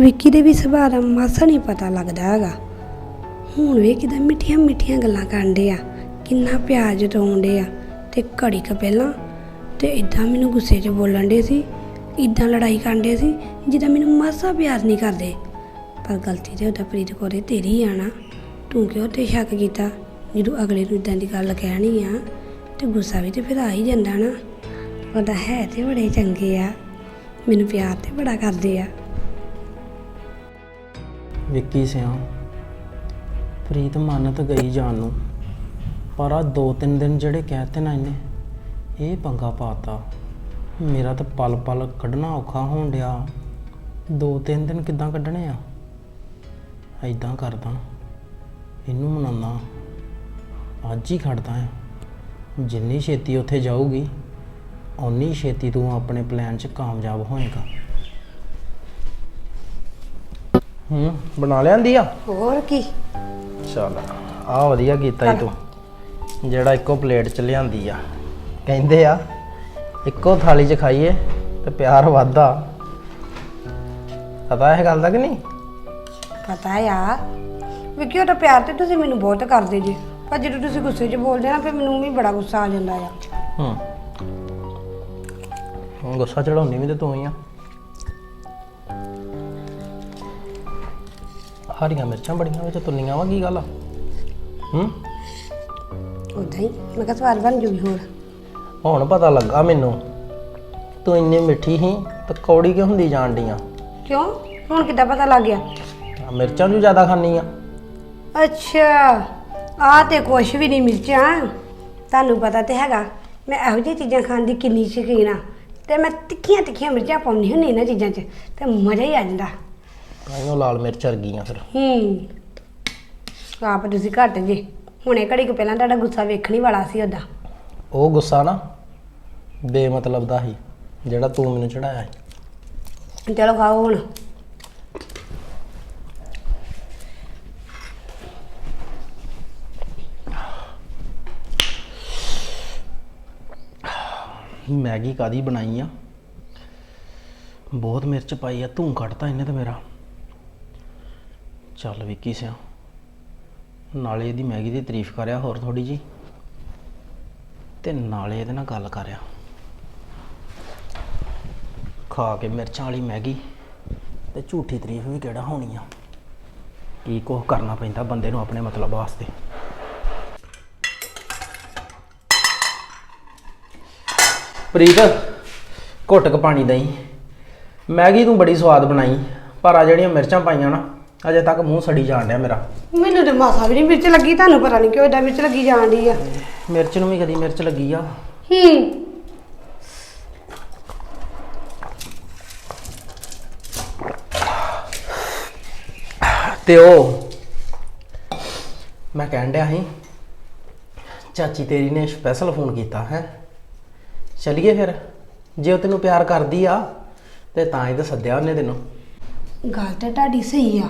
ਵਿੱਕੀ ਦੇ ਵੀ ਸੁਭਾਅ ਦਾ ਮਾਸਾ ਨਹੀਂ ਪਤਾ ਲੱਗਦਾ ਹੈਗਾ। ਹੁਣ ਵੇ ਕਿਦਾਂ ਮਿੱਠੀਆਂ ਮਿੱਠੀਆਂ ਗੱਲਾਂ ਕਰਦੇ ਆ, ਕਿੰਨਾ ਪਿਆਰ ਜਤਾਉਂਦੇ ਆ ਤੇ ਘੜੀ ਕ ਪਹਿਲਾਂ ਤੇ ਇਦਾਂ ਮੈਨੂੰ ਗੁੱਸੇ 'ਚ ਬੋਲਣ ਦੇ ਸੀ ਇਦਾਂ ਲੜਾਈ ਕਰਦੇ ਸੀ, ਜਿੱਦਾਂ ਮੈਨੂੰ ਮਾਸਾ ਪਿਆਰ ਨਹੀਂ ਕਰਦੇ। ਪਰ ਗਲਤੀ ਤੇ ਉਹਦਾ ਪ੍ਰੀਤ ਕੋਰੇ ਤੇਰੀ ਆ ਨਾ, ਤੂੰ ਕਿਉਂ ਤੇ ਸ਼ੱਕ ਕੀਤਾ? ਜਦੋਂ ਅਗਲੇ ਨੂੰ ਇਦਾਂ ਦੀ ਗੱਲ ਕਹਿਣੀ ਆ ਤੇ ਗੁੱਸਾ ਵੀ ਤੇ ਫਿਰ ਆ ਹੀ ਜਾਂਦਾ ਨਾ। ਉਹਦਾ ਹੈ ਤੇ ਬੜੇ ਚੰਗੇ ਆ, ਮੈਨੂੰ ਪਿਆਰ ਤੇ ਬੜਾ ਕਰਦੇ ਆ। ਵਿੱਕੀ ਸਿਆ। ਪ੍ਰੀਤ ਮੰਨ ਤਾਂ ਗਈ ਜਾਣ ਨੂੰ, ਪਰ ਆ ਦੋ ਤਿੰਨ ਦਿਨ ਜਿਹੜੇ ਕਹਿਤੇ ਨਾ ਇਹਨੇ, ਇਹ ਪੰਗਾ ਪਾਤਾ। ਮੇਰਾ ਤਾਂ ਪਲ ਪਲ ਕੱਢਣਾ ਔਖਾ ਹੋਣ ਡਿਆ। ਦੋ ਤਿੰਨ ਦਿਨ ਕਿੱਦਾਂ ਕੱਢਣੇ ਆ? ਐਦਾਂ ਕਰਦਾ, ਇਹਨੂੰ ਮਨਾਉਣਾ ਅੱਜ ਹੀ ਖੜਦਾ ਆ। ਜਿੰਨੀ ਛੇਤੀ ਉੱਥੇ ਜਾਊਗੀ, ਓਨੀ ਛੇਤੀ ਤੂੰ ਆਪਣੇ ਪਲਾਨ 'ਚ ਕਾਮਯਾਬ ਹੋਏਗਾ। ਹੂੰ ਬਣਾ ਲਿਆਂਦੀ ਆ? ਹੋਰ ਕੀ? ਚੱਲ ਆ ਵਧੀਆ ਕੀਤਾ ਈ ਤੂੰ। ਜਿਹੜਾ ਇੱਕੋ ਪਲੇਟ ਚ ਲਿਆਂਦੀ ਆ। ਕਹਿੰਦੇ ਆ ਇੱਕੋ ਥਾਲੀ ਚ ਖਾਈਏ ਤੇ ਪਿਆਰ ਵੱਧਦਾ। ਪਤਾ ਇਹ ਗੱਲ ਦਾ ਕਿ ਨਹੀਂ? ਪਤਾ ਆ। ਵਿੱਕੀ ਉਹ ਤਾਂ ਪਿਆਰ ਤੇ ਤੁਸੀਂ ਮੈਨੂੰ ਬਹੁਤ ਕਰਦੇ ਜੀ। ਪਰ ਜਦੋਂ ਤੁਸੀਂ ਗੁੱਸੇ 'ਚ ਬੋਲਦੇ ਨਾ ਫਿਰ ਮੈਨੂੰ ਵੀ ਬੜਾ ਗੁੱਸਾ ਆ ਜਾਂਦਾ ਆ। ਹੂੰ। ਗੁੱਸਾ ਚੜਾਉਣੀ ਵੀ ਤੇ ਤੂੰ ਹੀ ਆ। ਹਰੀਆਂ ਮਿਰਚਾਂ ਬੜੀਆਂ ਵਿੱਚ ਤੁੰਨੀਆਂ ਵਾ ਕੀ ਗੱਲ ਆ? ਹੂੰ? ਉਦਾਂ ਹੀ ਮੈਂ ਕਿਹਾ ਸਵਾਦ ਬਣ ਜੂਗੀ ਹੋਰ। ਹੁਣ ਪਤਾ ਲੱਗਾ ਮੈਨੂੰ ਤੂੰ ਇੰਨੀ ਮਿੱਠੀ ਸੀ ਤੇ ਕੌੜੀ ਹੁੰਦੀ ਜਾਣ ਡੀਆਂ ਕਿਉਂ? ਹੁਣ ਕਿੱਦਾਂ ਪਤਾ ਲੱਗ ਗਿਆ? ਆਹ ਮਿਰਚਾਂ ਨੂੰ ਜ਼ਿਆਦਾ ਖਾਣੀ ਆ। ਅੱਛਾ ਆ ਤੇ ਕੁਛ ਵੀ ਨਹੀਂ ਮਿਰਚਾਂ। ਤੁਹਾਨੂੰ ਪਤਾ ਤੇ ਹੈਗਾ ਮੈਂ ਇਹੋ ਜਿਹੀ ਚੀਜ਼ਾਂ ਖਾਣ ਦੀ ਕਿੰਨੀ ਸ਼ੌਕੀਨ ਆ। ਤੇ ਮੈਂ ਤਿੱਖੀਆਂ ਤਿੱਖੀਆਂ ਮਿਰਚਾਂ ਪਾਉਂਦੀ ਹੁੰਦੀ ਇਹਨਾਂ ਚੀਜ਼ਾਂ 'ਚ ਤੇ ਮਜ਼ਾ ਹੀ ਆ ਜਾਂਦਾ। ਤਾਈਓ ਲਾਲ ਮਿਰਚ ਵਰਗੀਆਂ ਫਿਰ? ਹੂੰ। ਆਪ ਤੁਸੀਂ ਘੱਟ ਜੇ। ਹੁਣੇ ਘੜੀ ਕੁ ਪਹਿਲਾਂ ਤੁਹਾਡਾ ਗੁੱਸਾ ਵੇਖਣੀ ਵਾਲਾ ਸੀ ਉਹਦਾ। ਉਹ ਗੁੱਸਾ ਨਾ ਬੇਮਤਲਬ ਦਾ ਸੀ ਜਿਹੜਾ ਤੂੰ ਮੈਨੂੰ ਚੜਾਇਆ ਸੀ। ਚਲੋ ਖਾਓ ਹੁਣ। ਮੈਗੀ ਕਾਦੀ ਬਣਾਈ ਆ? ਬਹੁਤ ਮਿਰਚ ਪਾਈ ਆ ਤੂੰ ਕੱਢਤਾ ਇਹਨੇ ਤੇ ਮੇਰਾ। ਚੱਲ ਵਿੱਕੀ ਸਿਆ। ਨਾਲੇ ਇਹਦੀ ਮੈਗੀ ਦੀ ਤਾਰੀਫ ਕਰਿਆ ਹੋਰ ਥੋੜੀ ਜੀ ਤੇ ਨਾਲੇ ਇਹਦੇ ਨਾਲ ਗੱਲ ਕਰਿਆ। ਖਾ ਕੇ ਮਿਰਚਾਂ ਵਾਲੀ ਮੈਗੀ ਤੇ ਝੂਠੀ ਤਾਰੀਫ ਵੀ ਕਿਹੜਾ ਹੋਣੀ ਆ। ਕੀ ਕੁਛ ਕਰਨਾ ਪੈਂਦਾ ਬੰਦੇ ਨੂੰ ਆਪਣੇ ਮਤਲਬ ਵਾਸਤੇ। ਪ੍ਰੀਤ, ਘੁੱਟ ਕ ਪਾਣੀ ਦਈ ਮੈਗੀ ਤੂੰ ਬੜੀ ਸਵਾਦ ਬਣਾਈ, ਪਰ ਆ ਜਿਹੜੀਆਂ ਮਿਰਚਾਂ ਪਾਈਆਂ ਨਾ ਅਜੇ ਤੱਕ ਮੂੰਹ ਸੜੀ ਜਾਣ ਡਿਆ ਮੇਰਾ। ਮੈਨੂੰ ਤੇ ਮਾਸਾ ਵੀ ਨਹੀਂ ਮਿਰਚ ਲੱਗੀ ਤੁਹਾਨੂੰ ਪਤਾ ਨਹੀਂ ਕਿਉਂ ਏਦਾਂ ਮਿਰਚ ਲੱਗੀ ਜਾਂਦੀ ਆ। ਮਿਰਚ ਨੂੰ ਵੀ ਕਦੀ ਮਿਰਚ ਲੱਗੀ ਆ। ਹੂੰ। ਤੇ ਉਹ ਮੈਂ ਕਹਿਣ ਡਿਆ ਸੀ ਚਾਚੀ ਤੇਰੀ ਨੇ ਸਪੈਸ਼ਲ ਫੋਨ ਕੀਤਾ ਹੈ। ਚਲੀਏ ਫਿਰ ਜੇ ਉਹ ਤੈਨੂੰ ਪਿਆਰ ਕਰਦੀ ਆ ਤੇ ਤਾਂ ਹੀ ਤਾਂ ਸੱਦਿਆ ਉਹਨੇ ਤੈਨੂੰ। ਗੱਲ ਤੇ ਤੁਹਾਡੀ ਸਹੀ ਆ।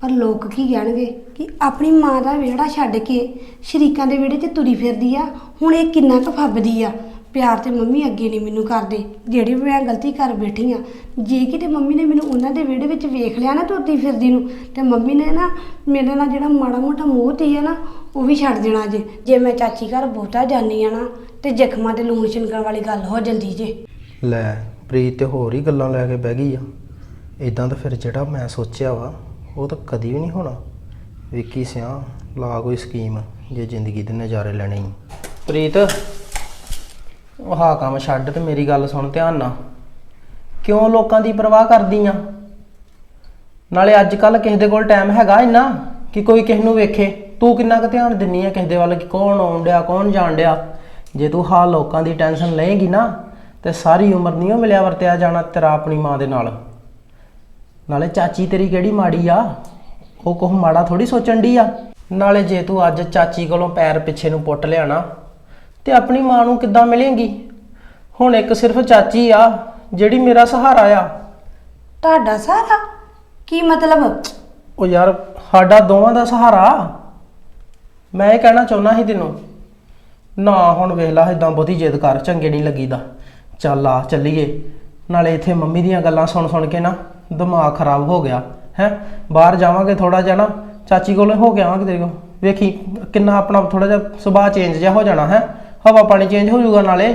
ਪਰ ਲੋਕ ਕੀ ਕਹਿਣਗੇ ਕਿ ਆਪਣੀ ਮਾਂ ਦਾ ਵਿਹੜਾ ਛੱਡ ਕੇ ਸ਼ਰੀਕਾਂ ਦੇ ਵਿਹੜੇ 'ਚ ਤੁਰੀ ਫਿਰਦੀ ਆ, ਹੁਣ ਇਹ ਕਿੰਨਾ ਕੁ ਫੱਬਦੀ ਆ? ਪਿਆਰ ਤੇ ਮੰਮੀ ਅੱਗੇ ਨਹੀਂ ਮੈਨੂੰ ਕਰਦੇ। ਜਿਹੜੀ ਵੀ ਮੈਂ ਗਲਤੀ ਕਰ ਬੈਠੀ ਆ, ਜੇ ਕਿਤੇ ਮੰਮੀ ਨੇ ਮੈਨੂੰ ਉਹਨਾਂ ਦੇ ਵਿਹੜੇ ਵਿੱਚ ਵੇਖ ਲਿਆ ਨਾ ਤੁਰਦੀ ਫਿਰਦੀ ਨੂੰ, ਤੇ ਮੰਮੀ ਨੇ ਨਾ ਮੇਰੇ ਨਾਲ ਜਿਹੜਾ ਮਾੜਾ ਮੋਟਾ ਮੋਹ ਤੀ ਆ ਨਾ, ਉਹ ਵੀ ਛੱਡ ਦੇਣਾ ਜੇ। ਜੇ ਮੈਂ ਚਾਚੀ ਘਰ ਬਹੁਤਾ ਜਾਨੀ ਆ ਨਾ, ਤੇ ਜ਼ਖਮਾਂ ਤੇ ਲੂਣ ਛਿਣਕਣ ਵਾਲੀ ਗੱਲ ਹੋ ਜਲਦੀ ਜੇ। ਲੈ, ਪ੍ਰੀਤ ਤੇ ਹੋਰ ਹੀ ਗੱਲਾਂ ਲੈ ਕੇ ਬਹਿ ਗਈ ਆ। ਇਦਾਂ ਤਾਂ ਫਿਰ ਜਿਹੜਾ ਮੈਂ ਸੋਚਿਆ ਵਾ ਉਹ ਤਾਂ ਕਦੀ ਵੀ ਨਹੀਂ ਹੋਣਾ। ਵੇਖੀ ਸਿਆ, ਲਾ ਕੋਈ ਸਕੀਮ ਜੇ ਜ਼ਿੰਦਗੀ ਦੇ ਨਜ਼ਾਰੇ ਲੈਣੇ ਹੀ ਪ੍ਰੀਤ, ਉਹ ਹਾ ਕੰਮ ਛੱਡ ਤੇ ਮੇਰੀ ਗੱਲ ਸੁਣ ਧਿਆਨ ਨਾਲ। ਕਿਉਂ ਲੋਕਾਂ ਦੀ ਪਰਵਾਹ ਕਰਦੀ ਆ ਨਾਲੇ ਅੱਜ ਕੱਲ ਕਿਸੇ ਦੇ ਕੋਲ ਟਾਈਮ ਹੈਗਾ ਇੰਨਾ ਕਿ ਕੋਈ ਕਿਸੇ ਨੂੰ ਵੇਖੇ। ਤੂੰ ਕਿੰਨਾ ਕੁ ਧਿਆਨ ਦਿੰਨੀ ਆ ਕਿਸੇ ਦੇ ਵੱਲ ਕਿ ਕੌਣ ਆਉਣ ਡਿਆ, ਕੌਣ ਜਾਣ ਡਿਆ? ਜੇ ਤੂੰ ਹਾਂ ਲੋਕਾਂ ਦੀ ਟੈਨਸ਼ਨ ਲਏਗੀ ਨਾ, ਤੇ ਸਾਰੀ ਉਮਰ ਨਹੀਂ ਉਹ ਮਿਲਿਆ ਵਰਤਿਆ ਜਾਣਾ ਤੇਰਾ ਆਪਣੀ ਮਾਂ ਦੇ ਨਾਲ। ਨਾਲੇ ਚਾਚੀ ਤੇਰੀ ਕਿਹੜੀ ਮਾੜੀ ਆ? ਉਹ ਕੋਹ ਮਾੜਾ ਥੋੜੀ ਸੋਚਣ ਦੀ ਆ? ਨਾਲੇ ਜੇ ਤੂੰ ਅੱਜ ਚਾਚੀ ਕੋਲੋਂ ਪੈਰ ਪਿੱਛੇ ਨੂੰ ਪੁੱਟ ਲਿਆਣਾ ਤੇ ਆਪਣੀ ਮਾਂ ਨੂੰ ਕਿੱਦਾਂ ਮਿਲੇਂਗੀ? ਹੁਣ ਇੱਕ ਸਿਰਫ ਚਾਚੀ ਆ ਜਿਹੜੀ ਮੇਰਾ ਸਹਾਰਾ ਆ। ਤੁਹਾਡਾ ਸਾਰਾ ਕੀ ਮਤਲਬ? ਉਹ ਯਾਰ ਸਾਡਾ ਦੋਵਾਂ ਦਾ ਸਹਾਰਾ। ਮੈਂ ਇਹ ਕਹਿਣਾ ਚਾਹੁੰਦਾ ਸੀ ਤੈਨੂੰ ਨਾ ਹੁਣ ਵੇਖ ਲੈ ਇਦਾਂ ਬਹੁਤੀ ਜਿੱਦ ਕਰ ਚੰਗੇ ਨਹੀਂ ਲੱਗੀਦਾ। ਚੱਲ ਆ ਚੱਲੀਏ। ਨਾਲੇ ਇੱਥੇ ਮੰਮੀ ਦੀਆਂ ਗੱਲਾਂ ਸੁਣ ਸੁਣ ਕੇ ਨਾ ਦਿਮਾਗ ਖਰਾਬ ਹੋ ਗਿਆ ਹੈ? ਬਾਹਰ ਜਾਵਾਂਗੇ ਥੋੜਾ ਜਿਹਾ ਨਾ ਚਾਚੀ ਕੋਲੇ ਹੋ ਕੇ ਆਵਾਂਗੇ ਤੇਰੇ ਕੋਲ। ਵੇਖੀ ਕਿੰਨਾ ਆਪਣਾ ਥੋੜਾ ਜਿਹਾ ਸੁਭਾਅ ਚੇਂਜ ਜਿਹਾ ਹੋ ਜਾਣਾ ਹੈ? ਹਵਾ ਪਾਣੀ ਚੇਂਜ ਹੋ ਜਾਊਗਾ ਨਾਲੇ।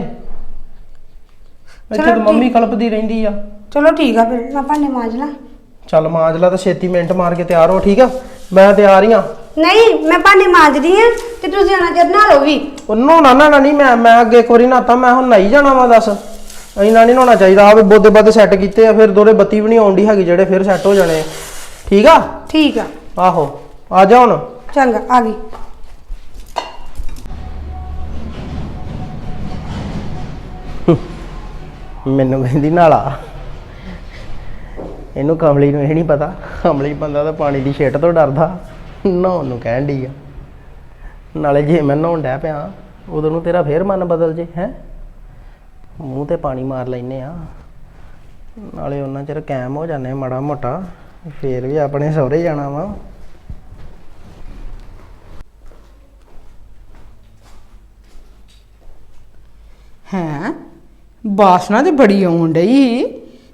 ਇੱਥੇ ਤਾਂ। ਮੰਮੀ ਕਲਪਦੀ ਰਹਿੰਦੀ ਆ। ਚਲੋ ਠੀਕ ਆ ਫਿਰ ਮੈਂ ਭਾਂਡੇ ਮਾਂਜ ਲਾਂ। ਚੱਲ ਮਾਂਜ ਲਾ ਤਾਂ ਛੇਤੀ ਮਿੰਟ ਮਾਰ ਕੇ ਤਿਆਰ ਹੋ ਠੀਕ ਆ? ਮੈਂ ਤਿਆਰ ਹੀ ਆ। ਨਹੀਂ ਮੈਂ ਭਾਂਡੇ ਮਾਂਜਦੀ ਆ ਤੇ ਤੁਸੀਂ ਉਹਨਾਂ ਚਿਰ ਨਹਾ ਲਓ ਵੀ। ਉਹ ਨਹਾਉਣਾ ਨਾ ਨਹੀਂ ਮੈਂ ਮੈਂ ਅੱਗੇ ਇੱਕ ਵਾਰੀ ਨਹਾਤਾ ਮੈਂ ਹੁਣ ਨਹਾਈ ਜਾਣਾ ਵਾ ਦੱਸ। ਇੰਨਾ ਨਹੀਂ ਨਹਾਉਣਾ ਚਾਹੀਦਾ ਆ ਵੀ ਬੋਦੇ ਬਾਦੇ ਸੈੱਟ ਕੀਤੇ ਆ ਫਿਰ ਦੋਰੇ ਬੱਤੀ ਵੀ ਨਹੀਂ ਆਉਂਦੀ ਹੈਗੀ ਜਿਹੜੇ ਫਿਰ ਸੈੱਟ ਹੋ ਜਾਣੇ ਆ। ਠੀਕ ਆ? ਠੀਕ ਆ। ਆਹੋ ਆ ਜਾ ਹੁਣ। ਚੰਗਾ ਆ ਗਈ। ਮੈਨੂੰ ਕਹਿੰਦੀ ਨਾਲਾ। ਇਹਨੂੰ ਕਮਲੀ ਨੂੰ ਇਹ ਨਹੀਂ ਪਤਾ ਕਮਲੀ ਬੰਦਾ ਤਾਂ ਪਾਣੀ ਦੀ ਛਿੱਟ ਤੋਂ ਡਰਦਾ ਨਹਾਉਣ ਨੂੰ ਕਹਿਣ ਡਈ ਆ। ਨਾਲੇ ਜੇ ਮੈਂ ਨਹਾਉਣ ਡਿਆ ਪਿਆ ਉਦੋਂ ਨੂੰ ਤੇਰਾ ਫੇਰ ਮਨ ਬਦਲ ਜੇ ਹੈ? ਮੂੰਹ ਤੇ ਪਾਣੀ ਮਾਰ ਲੈਨੇ ਆ। ਨਾਲੇ ਉਹਨਾਂ ਚਿਰ ਕਾਇਮ ਹੋ ਜਾਂਦੇ ਮਾੜਾ ਮੋਟਾ। ਫੇਰ ਵੀ ਆਪਣੇ ਸਹੁਰੇ ਜਾਣਾ ਵਾ। ਹੈਂ? ਬਾਸਨਾ ਤੇ ਬੜੀ ਆਉਣ ਡਈ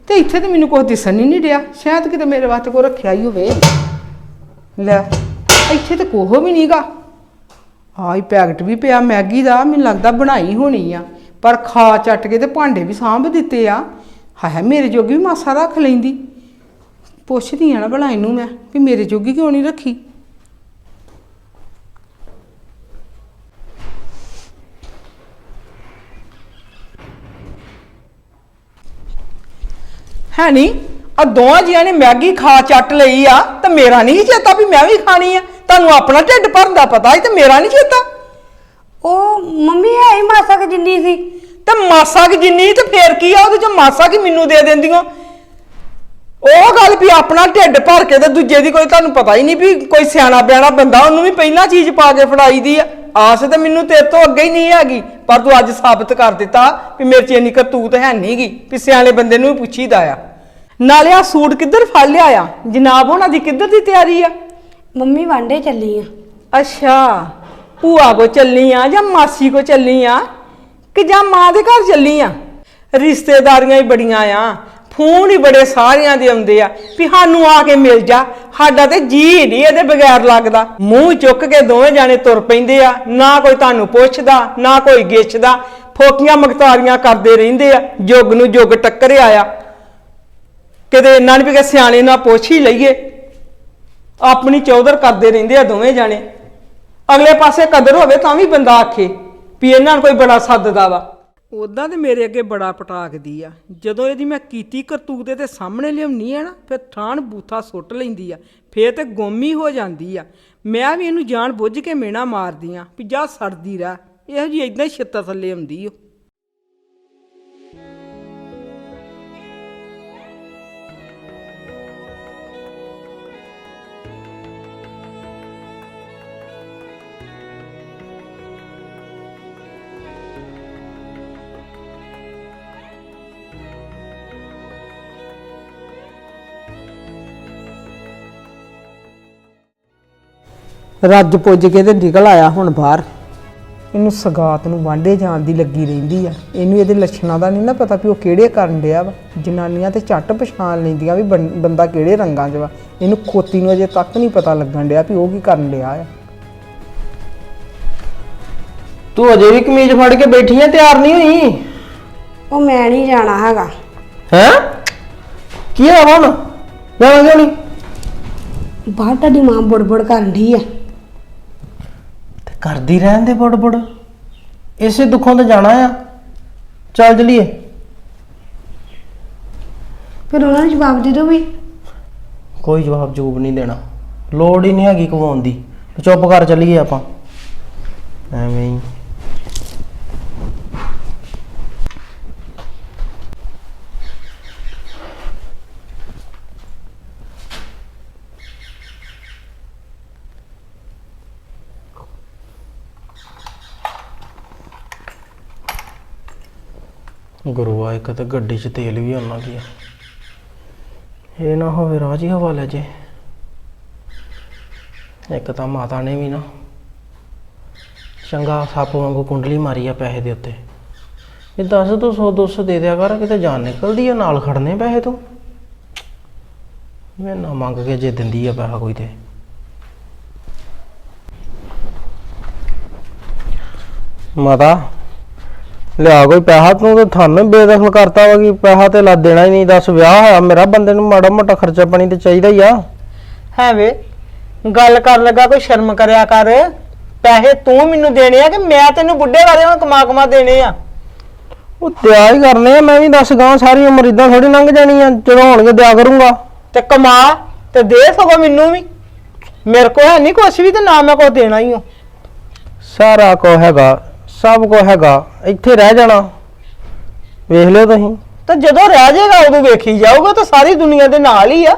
ਤੇ ਇੱਥੇ ਤੇ ਮੈਨੂੰ ਕੋਈ ਦਿਸਣ ਹੀ ਨਹੀਂ ਰਿਹਾ ਸ਼ਾਇਦ ਕਿਤੇ ਮੇਰੇ ਵਾਸਤੇ ਕੋ ਰੱਖਿਆ ਹੀ ਹੋਵੇ। ਲੈ, ਇੱਥੇ ਤੇ ਕੋਹ ਵੀ ਨਹੀਂਗਾ ਆਈ ਪੈਕਟ ਵੀ ਪਿਆ, ਮੈਗੀ ਦਾ। ਮੈਨੂੰ ਲੱਗਦਾ ਬਣਾਈ ਹੋਣੀ ਆ। ਪਰ ਖਾ ਚੱਟ ਕੇ ਤੇ ਭਾਂਡੇ ਵੀ ਸਾਂਭ ਦਿੱਤੇ ਆ। ਹਾਏ ਮੇਰੇ ਜੋਗੀ ਵੀ ਮਾਸਾ ਰੱਖ ਲੈਂਦੀ। ਪੁੱਛਦੀ ਆ ਨਾ ਭਲਾ ਇਹਨੂੰ ਮੈਂ ਵੀ ਮੇਰੇ ਜੋਗੀ ਕਿਉਂ ਨਹੀਂ ਰੱਖੀ? ਹੈ ਨਹੀਂ ਆ ਦੋਵਾਂ ਜੀਆਂ ਨੇ ਮੈਗੀ ਖਾ ਚੱਟ ਲਈ ਆ, ਤੇ ਮੇਰਾ ਨਹੀਂ ਚੇਤਾ ਵੀ ਮੈਂ ਵੀ ਖਾਣੀ ਆ। ਤੁਹਾਨੂੰ ਆਪਣਾ ਢਿੱਡ ਭਰਨ ਦਾ ਪਤਾ ਹੀ ਤੇ ਮੇਰਾ ਨਹੀਂ ਚੇਤਾ। ਉਹ ਮੰਮੀ ਹੈ ਹੀ ਮਾਸਾ ਕੁ ਜਿੰਨੀ ਸੀ? ਤੇ ਮਾਸਾ ਕਿ ਜਿੰਨੀ ਤੇ ਫੇਰ ਕੀ ਆ ਉਹਦੇ ਚ ਮਾਸਾ ਕਿ ਮੈਨੂੰ ਦੇ ਦਿੰਦੀਆਂ? ਉਹ ਗੱਲ ਵੀ ਆਪਣਾ ਢਿੱਡ ਭਰ ਕੇ ਤੇ ਦੂਜੇ ਦੀ ਕੋਈ ਤੁਹਾਨੂੰ ਪਤਾ ਹੀ ਨਹੀਂ ਵੀ ਕੋਈ ਸਿਆਣਾ ਬਿਆਣਾ ਬੰਦਾ ਉਹਨੂੰ ਵੀ ਪਹਿਲਾਂ ਚੀਜ਼ ਪਾ ਕੇ ਫੜਾਈ ਦੀ ਆ। ਆਸ ਤੇ ਮੈਨੂੰ ਤੇਰੇ ਤੋਂ ਅੱਗੇ ਹੀ ਨਹੀਂ ਹੈਗੀ ਪਰ ਤੂੰ ਅੱਜ ਸਾਬਤ ਕਰ ਦਿੱਤਾ ਵੀ ਮੇਰੇ ਚ ਇੰਨੀ ਕਰਤੂਤ ਹੈ ਨਹੀਂਗੀ ਵੀ ਸਿਆਣੇ ਬੰਦੇ ਨੂੰ ਵੀ ਪੁੱਛੀਦਾ ਆ। ਨਾਲੇ ਆ ਸੂਟ ਕਿੱਧਰ ਫੜ ਲਿਆ ਆ? ਜਨਾਬ ਉਹਨਾਂ ਦੀ ਕਿੱਧਰ ਦੀ ਤਿਆਰੀ ਆ? ਮੰਮੀ ਵਾਂਡੇ ਚੱਲੀ ਆ। ਅੱਛਾ। ਭੂਆ ਕੋ ਚੱਲੀ ਆ ਜਾਂ ਮਾਸੀ ਕੋ ਚੱਲੀ ਆ ਕਿ ਜਾਂ ਮਾਂ ਦੇ ਘਰ ਚੱਲੀ ਆ? ਰਿਸ਼ਤੇਦਾਰੀਆਂ ਹੀ ਬੜੀਆਂ ਆ। ਫੋਨ ਹੀ ਬੜੇ ਸਾਰਿਆਂ ਦੇ ਆਉਂਦੇ ਆ ਵੀ ਸਾਨੂੰ ਆ ਕੇ ਮਿਲ ਜਾ। ਸਾਡਾ ਤੇ ਜੀ ਨਹੀਂ ਇਹਦੇ ਬਗੈਰ ਲੱਗਦਾ। ਮੂੰਹ ਚੁੱਕ ਕੇ ਦੋਵੇਂ ਜਾਣੇ ਤੁਰ ਪੈਂਦੇ ਆ। ਨਾ ਕੋਈ ਤੁਹਾਨੂੰ ਪੁੱਛਦਾ, ਨਾ ਕੋਈ ਗਿੱਛਦਾ। ਫੋਕੀਆਂ ਮਗਤਾਰੀਆਂ ਕਰਦੇ ਰਹਿੰਦੇ ਆ। ਜੁਗ ਨੂੰ ਜੁਗ ਟੱਕਰਿਆ ਆ। ਕਿਤੇ ਇਹਨਾਂ ਨਹੀਂ ਵੀ ਕਿ ਸਿਆਣੇ ਨਾਲ ਪੁੱਛ ਹੀ ਲਈਏ। ਆਪਣੀ ਚੌਧਰ ਕਰਦੇ ਰਹਿੰਦੇ ਆ ਦੋਵੇਂ ਜਾਣੇ। ਅਗਲੇ ਪਾਸੇ ਕਦਰ ਹੋਵੇ ਤਾਂ ਵੀ ਬੰਦਾ ਆਖੇ ਵੀ ਇਹਨਾਂ ਨੂੰ ਕੋਈ ਬੜਾ ਸੱਦਦਾ ਵਾ। ਉਦਾਂ ਤੇ ਮੇਰੇ ਅੱਗੇ ਬੜਾ ਪਟਾਕਦੀ ਆ। ਜਦੋਂ ਇਹਦੀ ਮੈਂ ਕੀਤੀ ਕਰਤੂਤ ਦੇ ਤੇ ਸਾਹਮਣੇ ਲਿਆਉਣੀ ਆ ਨਾ, ਫਿਰ ਥਾਣ ਬੂਥਾ ਸੁੱਟ ਲੈਂਦੀ ਆ, ਫੇਰ ਤੇ ਗੋਮੀ ਹੋ ਜਾਂਦੀ ਆ। ਮੈਂ ਵੀ ਇਹਨੂੰ ਜਾਣ ਬੁੱਝ ਕੇ ਮੇਣਾ ਮਾਰਦੀ ਆ ਵੀ ਜਾ ਸੜਦੀ ਰਹਿ, ਇਹੋ ਜੀ ਇਦਾਂ ਹੀ ਛਿੱਤਰ ਥੱਲੇ ਆਉਂਦੀ ਓ। ਰੱਜ ਪੁੱਜ ਕੇ ਤੇ ਨਿਕਲ ਆਇਆ ਹੁਣ ਬਾਹਰ। ਇਹਨੂੰ ਸਗਾਤ ਨੂੰ ਵਾਂਡੇ ਜਾਣ ਦੀ ਲੱਗੀ ਰਹਿੰਦੀ ਆ। ਇਹਨੂੰ ਇਹਦੇ ਲੱਛਣਾਂ ਦਾ ਨਹੀਂ ਨਾ ਪਤਾ ਵੀ ਉਹ ਕਿਹੜੇ ਕਰਨ ਡਿਆ ਵਾ। ਜਨਾਨੀਆਂ ਤੇ ਝੱਟ ਪਛਾਣ ਲੈਂਦੀਆਂ ਵੀ ਬੰ- ਬੰਦਾ ਕਿਹੜੇ ਰੰਗਾਂ 'ਚ ਵਾ। ਇਹਨੂੰ ਖੋਤੀ ਨੂੰ ਅਜੇ ਤੱਕ ਨਹੀਂ ਪਤਾ ਲੱਗਣ ਡਿਆ ਵੀ ਉਹ ਕੀ ਕਰਨ ਡਿਆ ਆ। ਤੂੰ ਅਜੇ ਵੀ ਕਮੀਜ਼ ਫੜ ਕੇ ਬੈਠੀ ਆ ਤਿਆਰ ਨਹੀਂ ਹੋਈ? ਉਹ ਮੈਂ ਨਹੀਂ ਜਾਣਾ ਹੈਗਾ। ਹੈ? ਕੀ ਆ ਹੁਣ? ਜਾਣਾ ਕਿਉਂ ਨਹੀਂ? ਬਾਹਰ ਤੁਹਾਡੀ ਮਾਂ ਬੁੜਬੁੜ ਕਰਨ ਢੀ ਆ। ਕਰਦੀ ਰਹਿਣ ਦੇ ਬੜ ਬੜ। ਇਸੇ ਦੁੱਖੋਂ ਤੇ ਜਾਣਾ ਆ। ਚੱਲ ਜਲੀਏ। ਫਿਰ ਉਹਨਾਂ ਨੂੰ ਜਵਾਬ ਦੇ ਦਿਓ ਵੀ। ਕੋਈ ਜਵਾਬ ਜੂਬ ਨਹੀਂ ਦੇਣਾ। ਲੋੜ ਹੀ ਨਹੀਂ ਹੈਗੀ ਕਵਾਉਣ ਦੀ। ਚੁੱਪ ਕਰ ਚੱਲੀਏ ਆਪਾਂ। ਐਵੇਂ ਹੀ। ਗੁਰੂਆ, ਇੱਕ ਤਾਂ ਗੱਡੀ 'ਚ ਤੇਲ ਵੀ ਉਹਨਾਂ ਆ। ਇਹ ਨਾ ਹੋਵੇ ਰਾਜੀ ਹਵਾ ਲੈ ਜੇ। ਇੱਕ ਤਾਂ ਮਾਤਾ ਨੇ ਵੀ ਨਾ ਚੰਗਾ ਸੱਪ ਵਾਂਗੂ ਕੁੰਡਲੀ ਮਾਰੀ ਆ ਪੈਸੇ ਦੇ ਉੱਤੇ। ਇਹ ਦੱਸ ਤੂੰ 100 200 ਦੇ ਦਿਆ ਕਰ, ਕਿਤੇ ਜਾਨ ਨਿਕਲਦੀ ਆ, ਨਾਲ ਖੜਨੇ ਪੈਸੇ ਤੂੰ। ਮੈਂ ਨਾ ਮੰਗ ਕੇ ਜੇ ਦਿੰਦੀ ਆ ਪੈਸਾ ਕੋਈ ਤੇ। ਮਾਤਾ ਲਿਆ ਕੋਈ ਪੈਸਾ ਤੂੰ ਤਾਂ ਤੁਹਾਨੂੰ ਬੇਦਖਲ ਕਰਤਾ ਵਾ ਕਿ ਪੈਸਾ ਤੇ ਲਾ ਦੇਣਾ ਹੀ ਨਹੀਂ ਦੱਸ ਵਿਆਹ ਹੋਇਆ ਮੇਰਾ ਬੰਦੇ ਨੂੰ ਮਾੜਾ ਮੋਟਾ ਖਰਚਾ ਪਾਣੀ ਤੇ ਚਾਹੀਦਾ ਹੀ ਆ। ਹੈ ਵੇ ਗੱਲ ਕਰਨ ਲੱਗਾ ਕੋਈ ਸ਼ਰਮ ਕਰਿਆ ਕਰ। ਪੈਸੇ ਤੂੰ ਮੈਨੂੰ ਦੇਣੇ ਆ ਕਿ ਮੈਂ ਤੈਨੂੰ ਬੁੱਢੇ ਵਾਲੇ ਨੂੰ ਕਮਾ ਕਮਾ ਦੇਣੇ ਆ? ਉਹ ਦਿਆ ਹੀ ਕਰਨੇ ਆ ਮੈਂ ਵੀ ਦੱਸ ਗਾਂ ਸਾਰੀ ਉਮਰ ਇਦਾਂ ਥੋੜੀ ਲੰਘ ਜਾਣੀ ਆ ਜਦੋਂ ਹੋਣਗੇ ਦਿਆ ਕਰੂੰਗਾ। ਤੇ ਕਮਾ ਤੇ ਦੇ ਸਗੋਂ ਮੈਨੂੰ ਵੀ। ਮੇਰੇ ਕੋਲ ਹੈ ਨਹੀਂ ਕੁਛ ਵੀ ਤੇ ਨਾ ਮੈਂ ਕੁਛ ਦੇਣਾ ਹੀ ਹਾਂ ਸਾਰਾ ਕੁਝ ਹੈਗਾ। ਸਭ ਕੁਝ ਹੈਗਾ ਇੱਥੇ ਰਹਿ ਜਾਣਾ। ਵੇਖ ਲਿਓ ਤੁਸੀਂ। ਤੇ ਜਦੋਂ ਰਹਿ ਜਾਏਗਾ ਉਦੋਂ ਵੇਖੀ ਜਾਊਗਾ ਤਾਂ ਸਾਰੀ ਦੁਨੀਆ ਦੇ ਨਾਲ ਹੀ ਆ।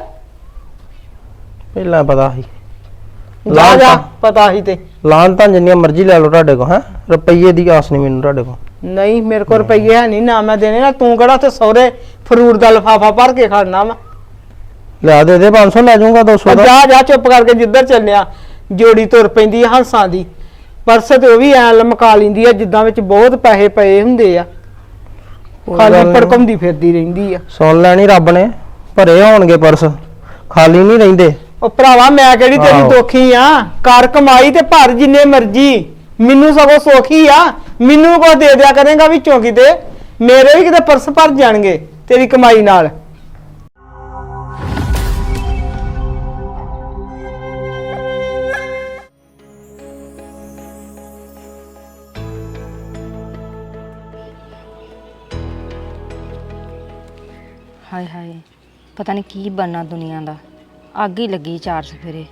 ਪਹਿਲਾਂ ਪਤਾ ਸੀ। ਜਾ ਜਾ ਪਤਾ ਹੀ ਤੇ। ਲਾਨ ਤਾਂ ਜਿੰਨੀਆਂ ਮਰਜ਼ੀ ਲੈ ਲਓ ਤੁਹਾਡੇ ਕੋਲ ਹੈ? ਰੁਪਈਏ ਦੀ ਆਸ ਨਹੀਂ ਮੈਨੂੰ ਤੁਹਾਡੇ ਕੋਲ। ਨਹੀਂ ਮੇਰੇ ਕੋਲ ਰੁਪਈਏ ਹੈ ਨਹੀਂ ਨਾ ਮੈਂ ਦੇਣੇ ਨਾ ਤੂੰ ਕਿਹੜਾ ਤੇ ਸਹੁਰੇ ਫਰੂਟ ਦਾ ਲਫਾਫਾ ਭਰ ਕੇ ਖੜਨਾ ਵਾ। ਲਿਆ ਦੇ ਦੇ 500 ਲੈ ਜਾਊਂਗਾ 200 ਦਾ। ਜਾ ਜਾ ਚੁੱਪ ਕਰਕੇ ਜਿੱਧਰ ਚੱਲਿਆ ਜੋੜੀ ਤੁਰ ਪੈਂਦੀ ਹੰਸਾਂ ਦੀ। ਪਰਸ ਤੇ ਉਹ ਵੀ ਐ ਲਮਕਾ ਲੈਂਦੀ ਆ ਜਿੱਦਾਂ ਵਿੱਚ ਬਹੁਤ ਪੈਸੇ ਪਏ ਹੁੰਦੇ ਆ। ਕੋਈ ਗੱਲ ਖਾਲੀ ਨੀ। ਭੜਕੰਦੀ ਫਿਰਦੀ ਰਹਿੰਦੀ ਆ। ਸੁਣ ਲੈਣੀ ਰੱਬ ਨੇ ਭਰੇ ਹੋਣਗੇ ਪਰਸ ਖਾਲੀ ਨਹੀਂ ਰਹਿੰਦੇ। ਉਹ ਭਰਾਵਾ ਮੈਂ ਕਿਹੜੀ ਤੇਰੀ ਆਹੋ। ਦੋਖੀ ਆ? ਕਰ ਕਮਾਈ ਤੇ ਭਰ ਜਿੰਨੇ ਮਰਜ਼ੀ। ਮੈਨੂੰ ਸਗੋਂ ਸੋਖੀ ਆ। ਮੈਨੂੰ ਕੋ ਦੇ ਦਿਆ ਕਰੇਗਾ ਵਿੱਚੋਂ ਕਿਤੇ। ਮੇਰੇ ਵੀ ਕਿਤੇ ਪਰਸ ਭਰ ਜਾਣਗੇ ਤੇਰੀ ਕਮਾਈ ਨਾਲ। ਹਾਏ ਹਾਏ, ਪਤਾ ਨਹੀਂ ਕੀ ਬਣਨਾ ਦੁਨੀਆ ਦਾ। ਅੱਗ ਹੀ ਲੱਗੀ ਚਾਰ ਸਫੇਰੇ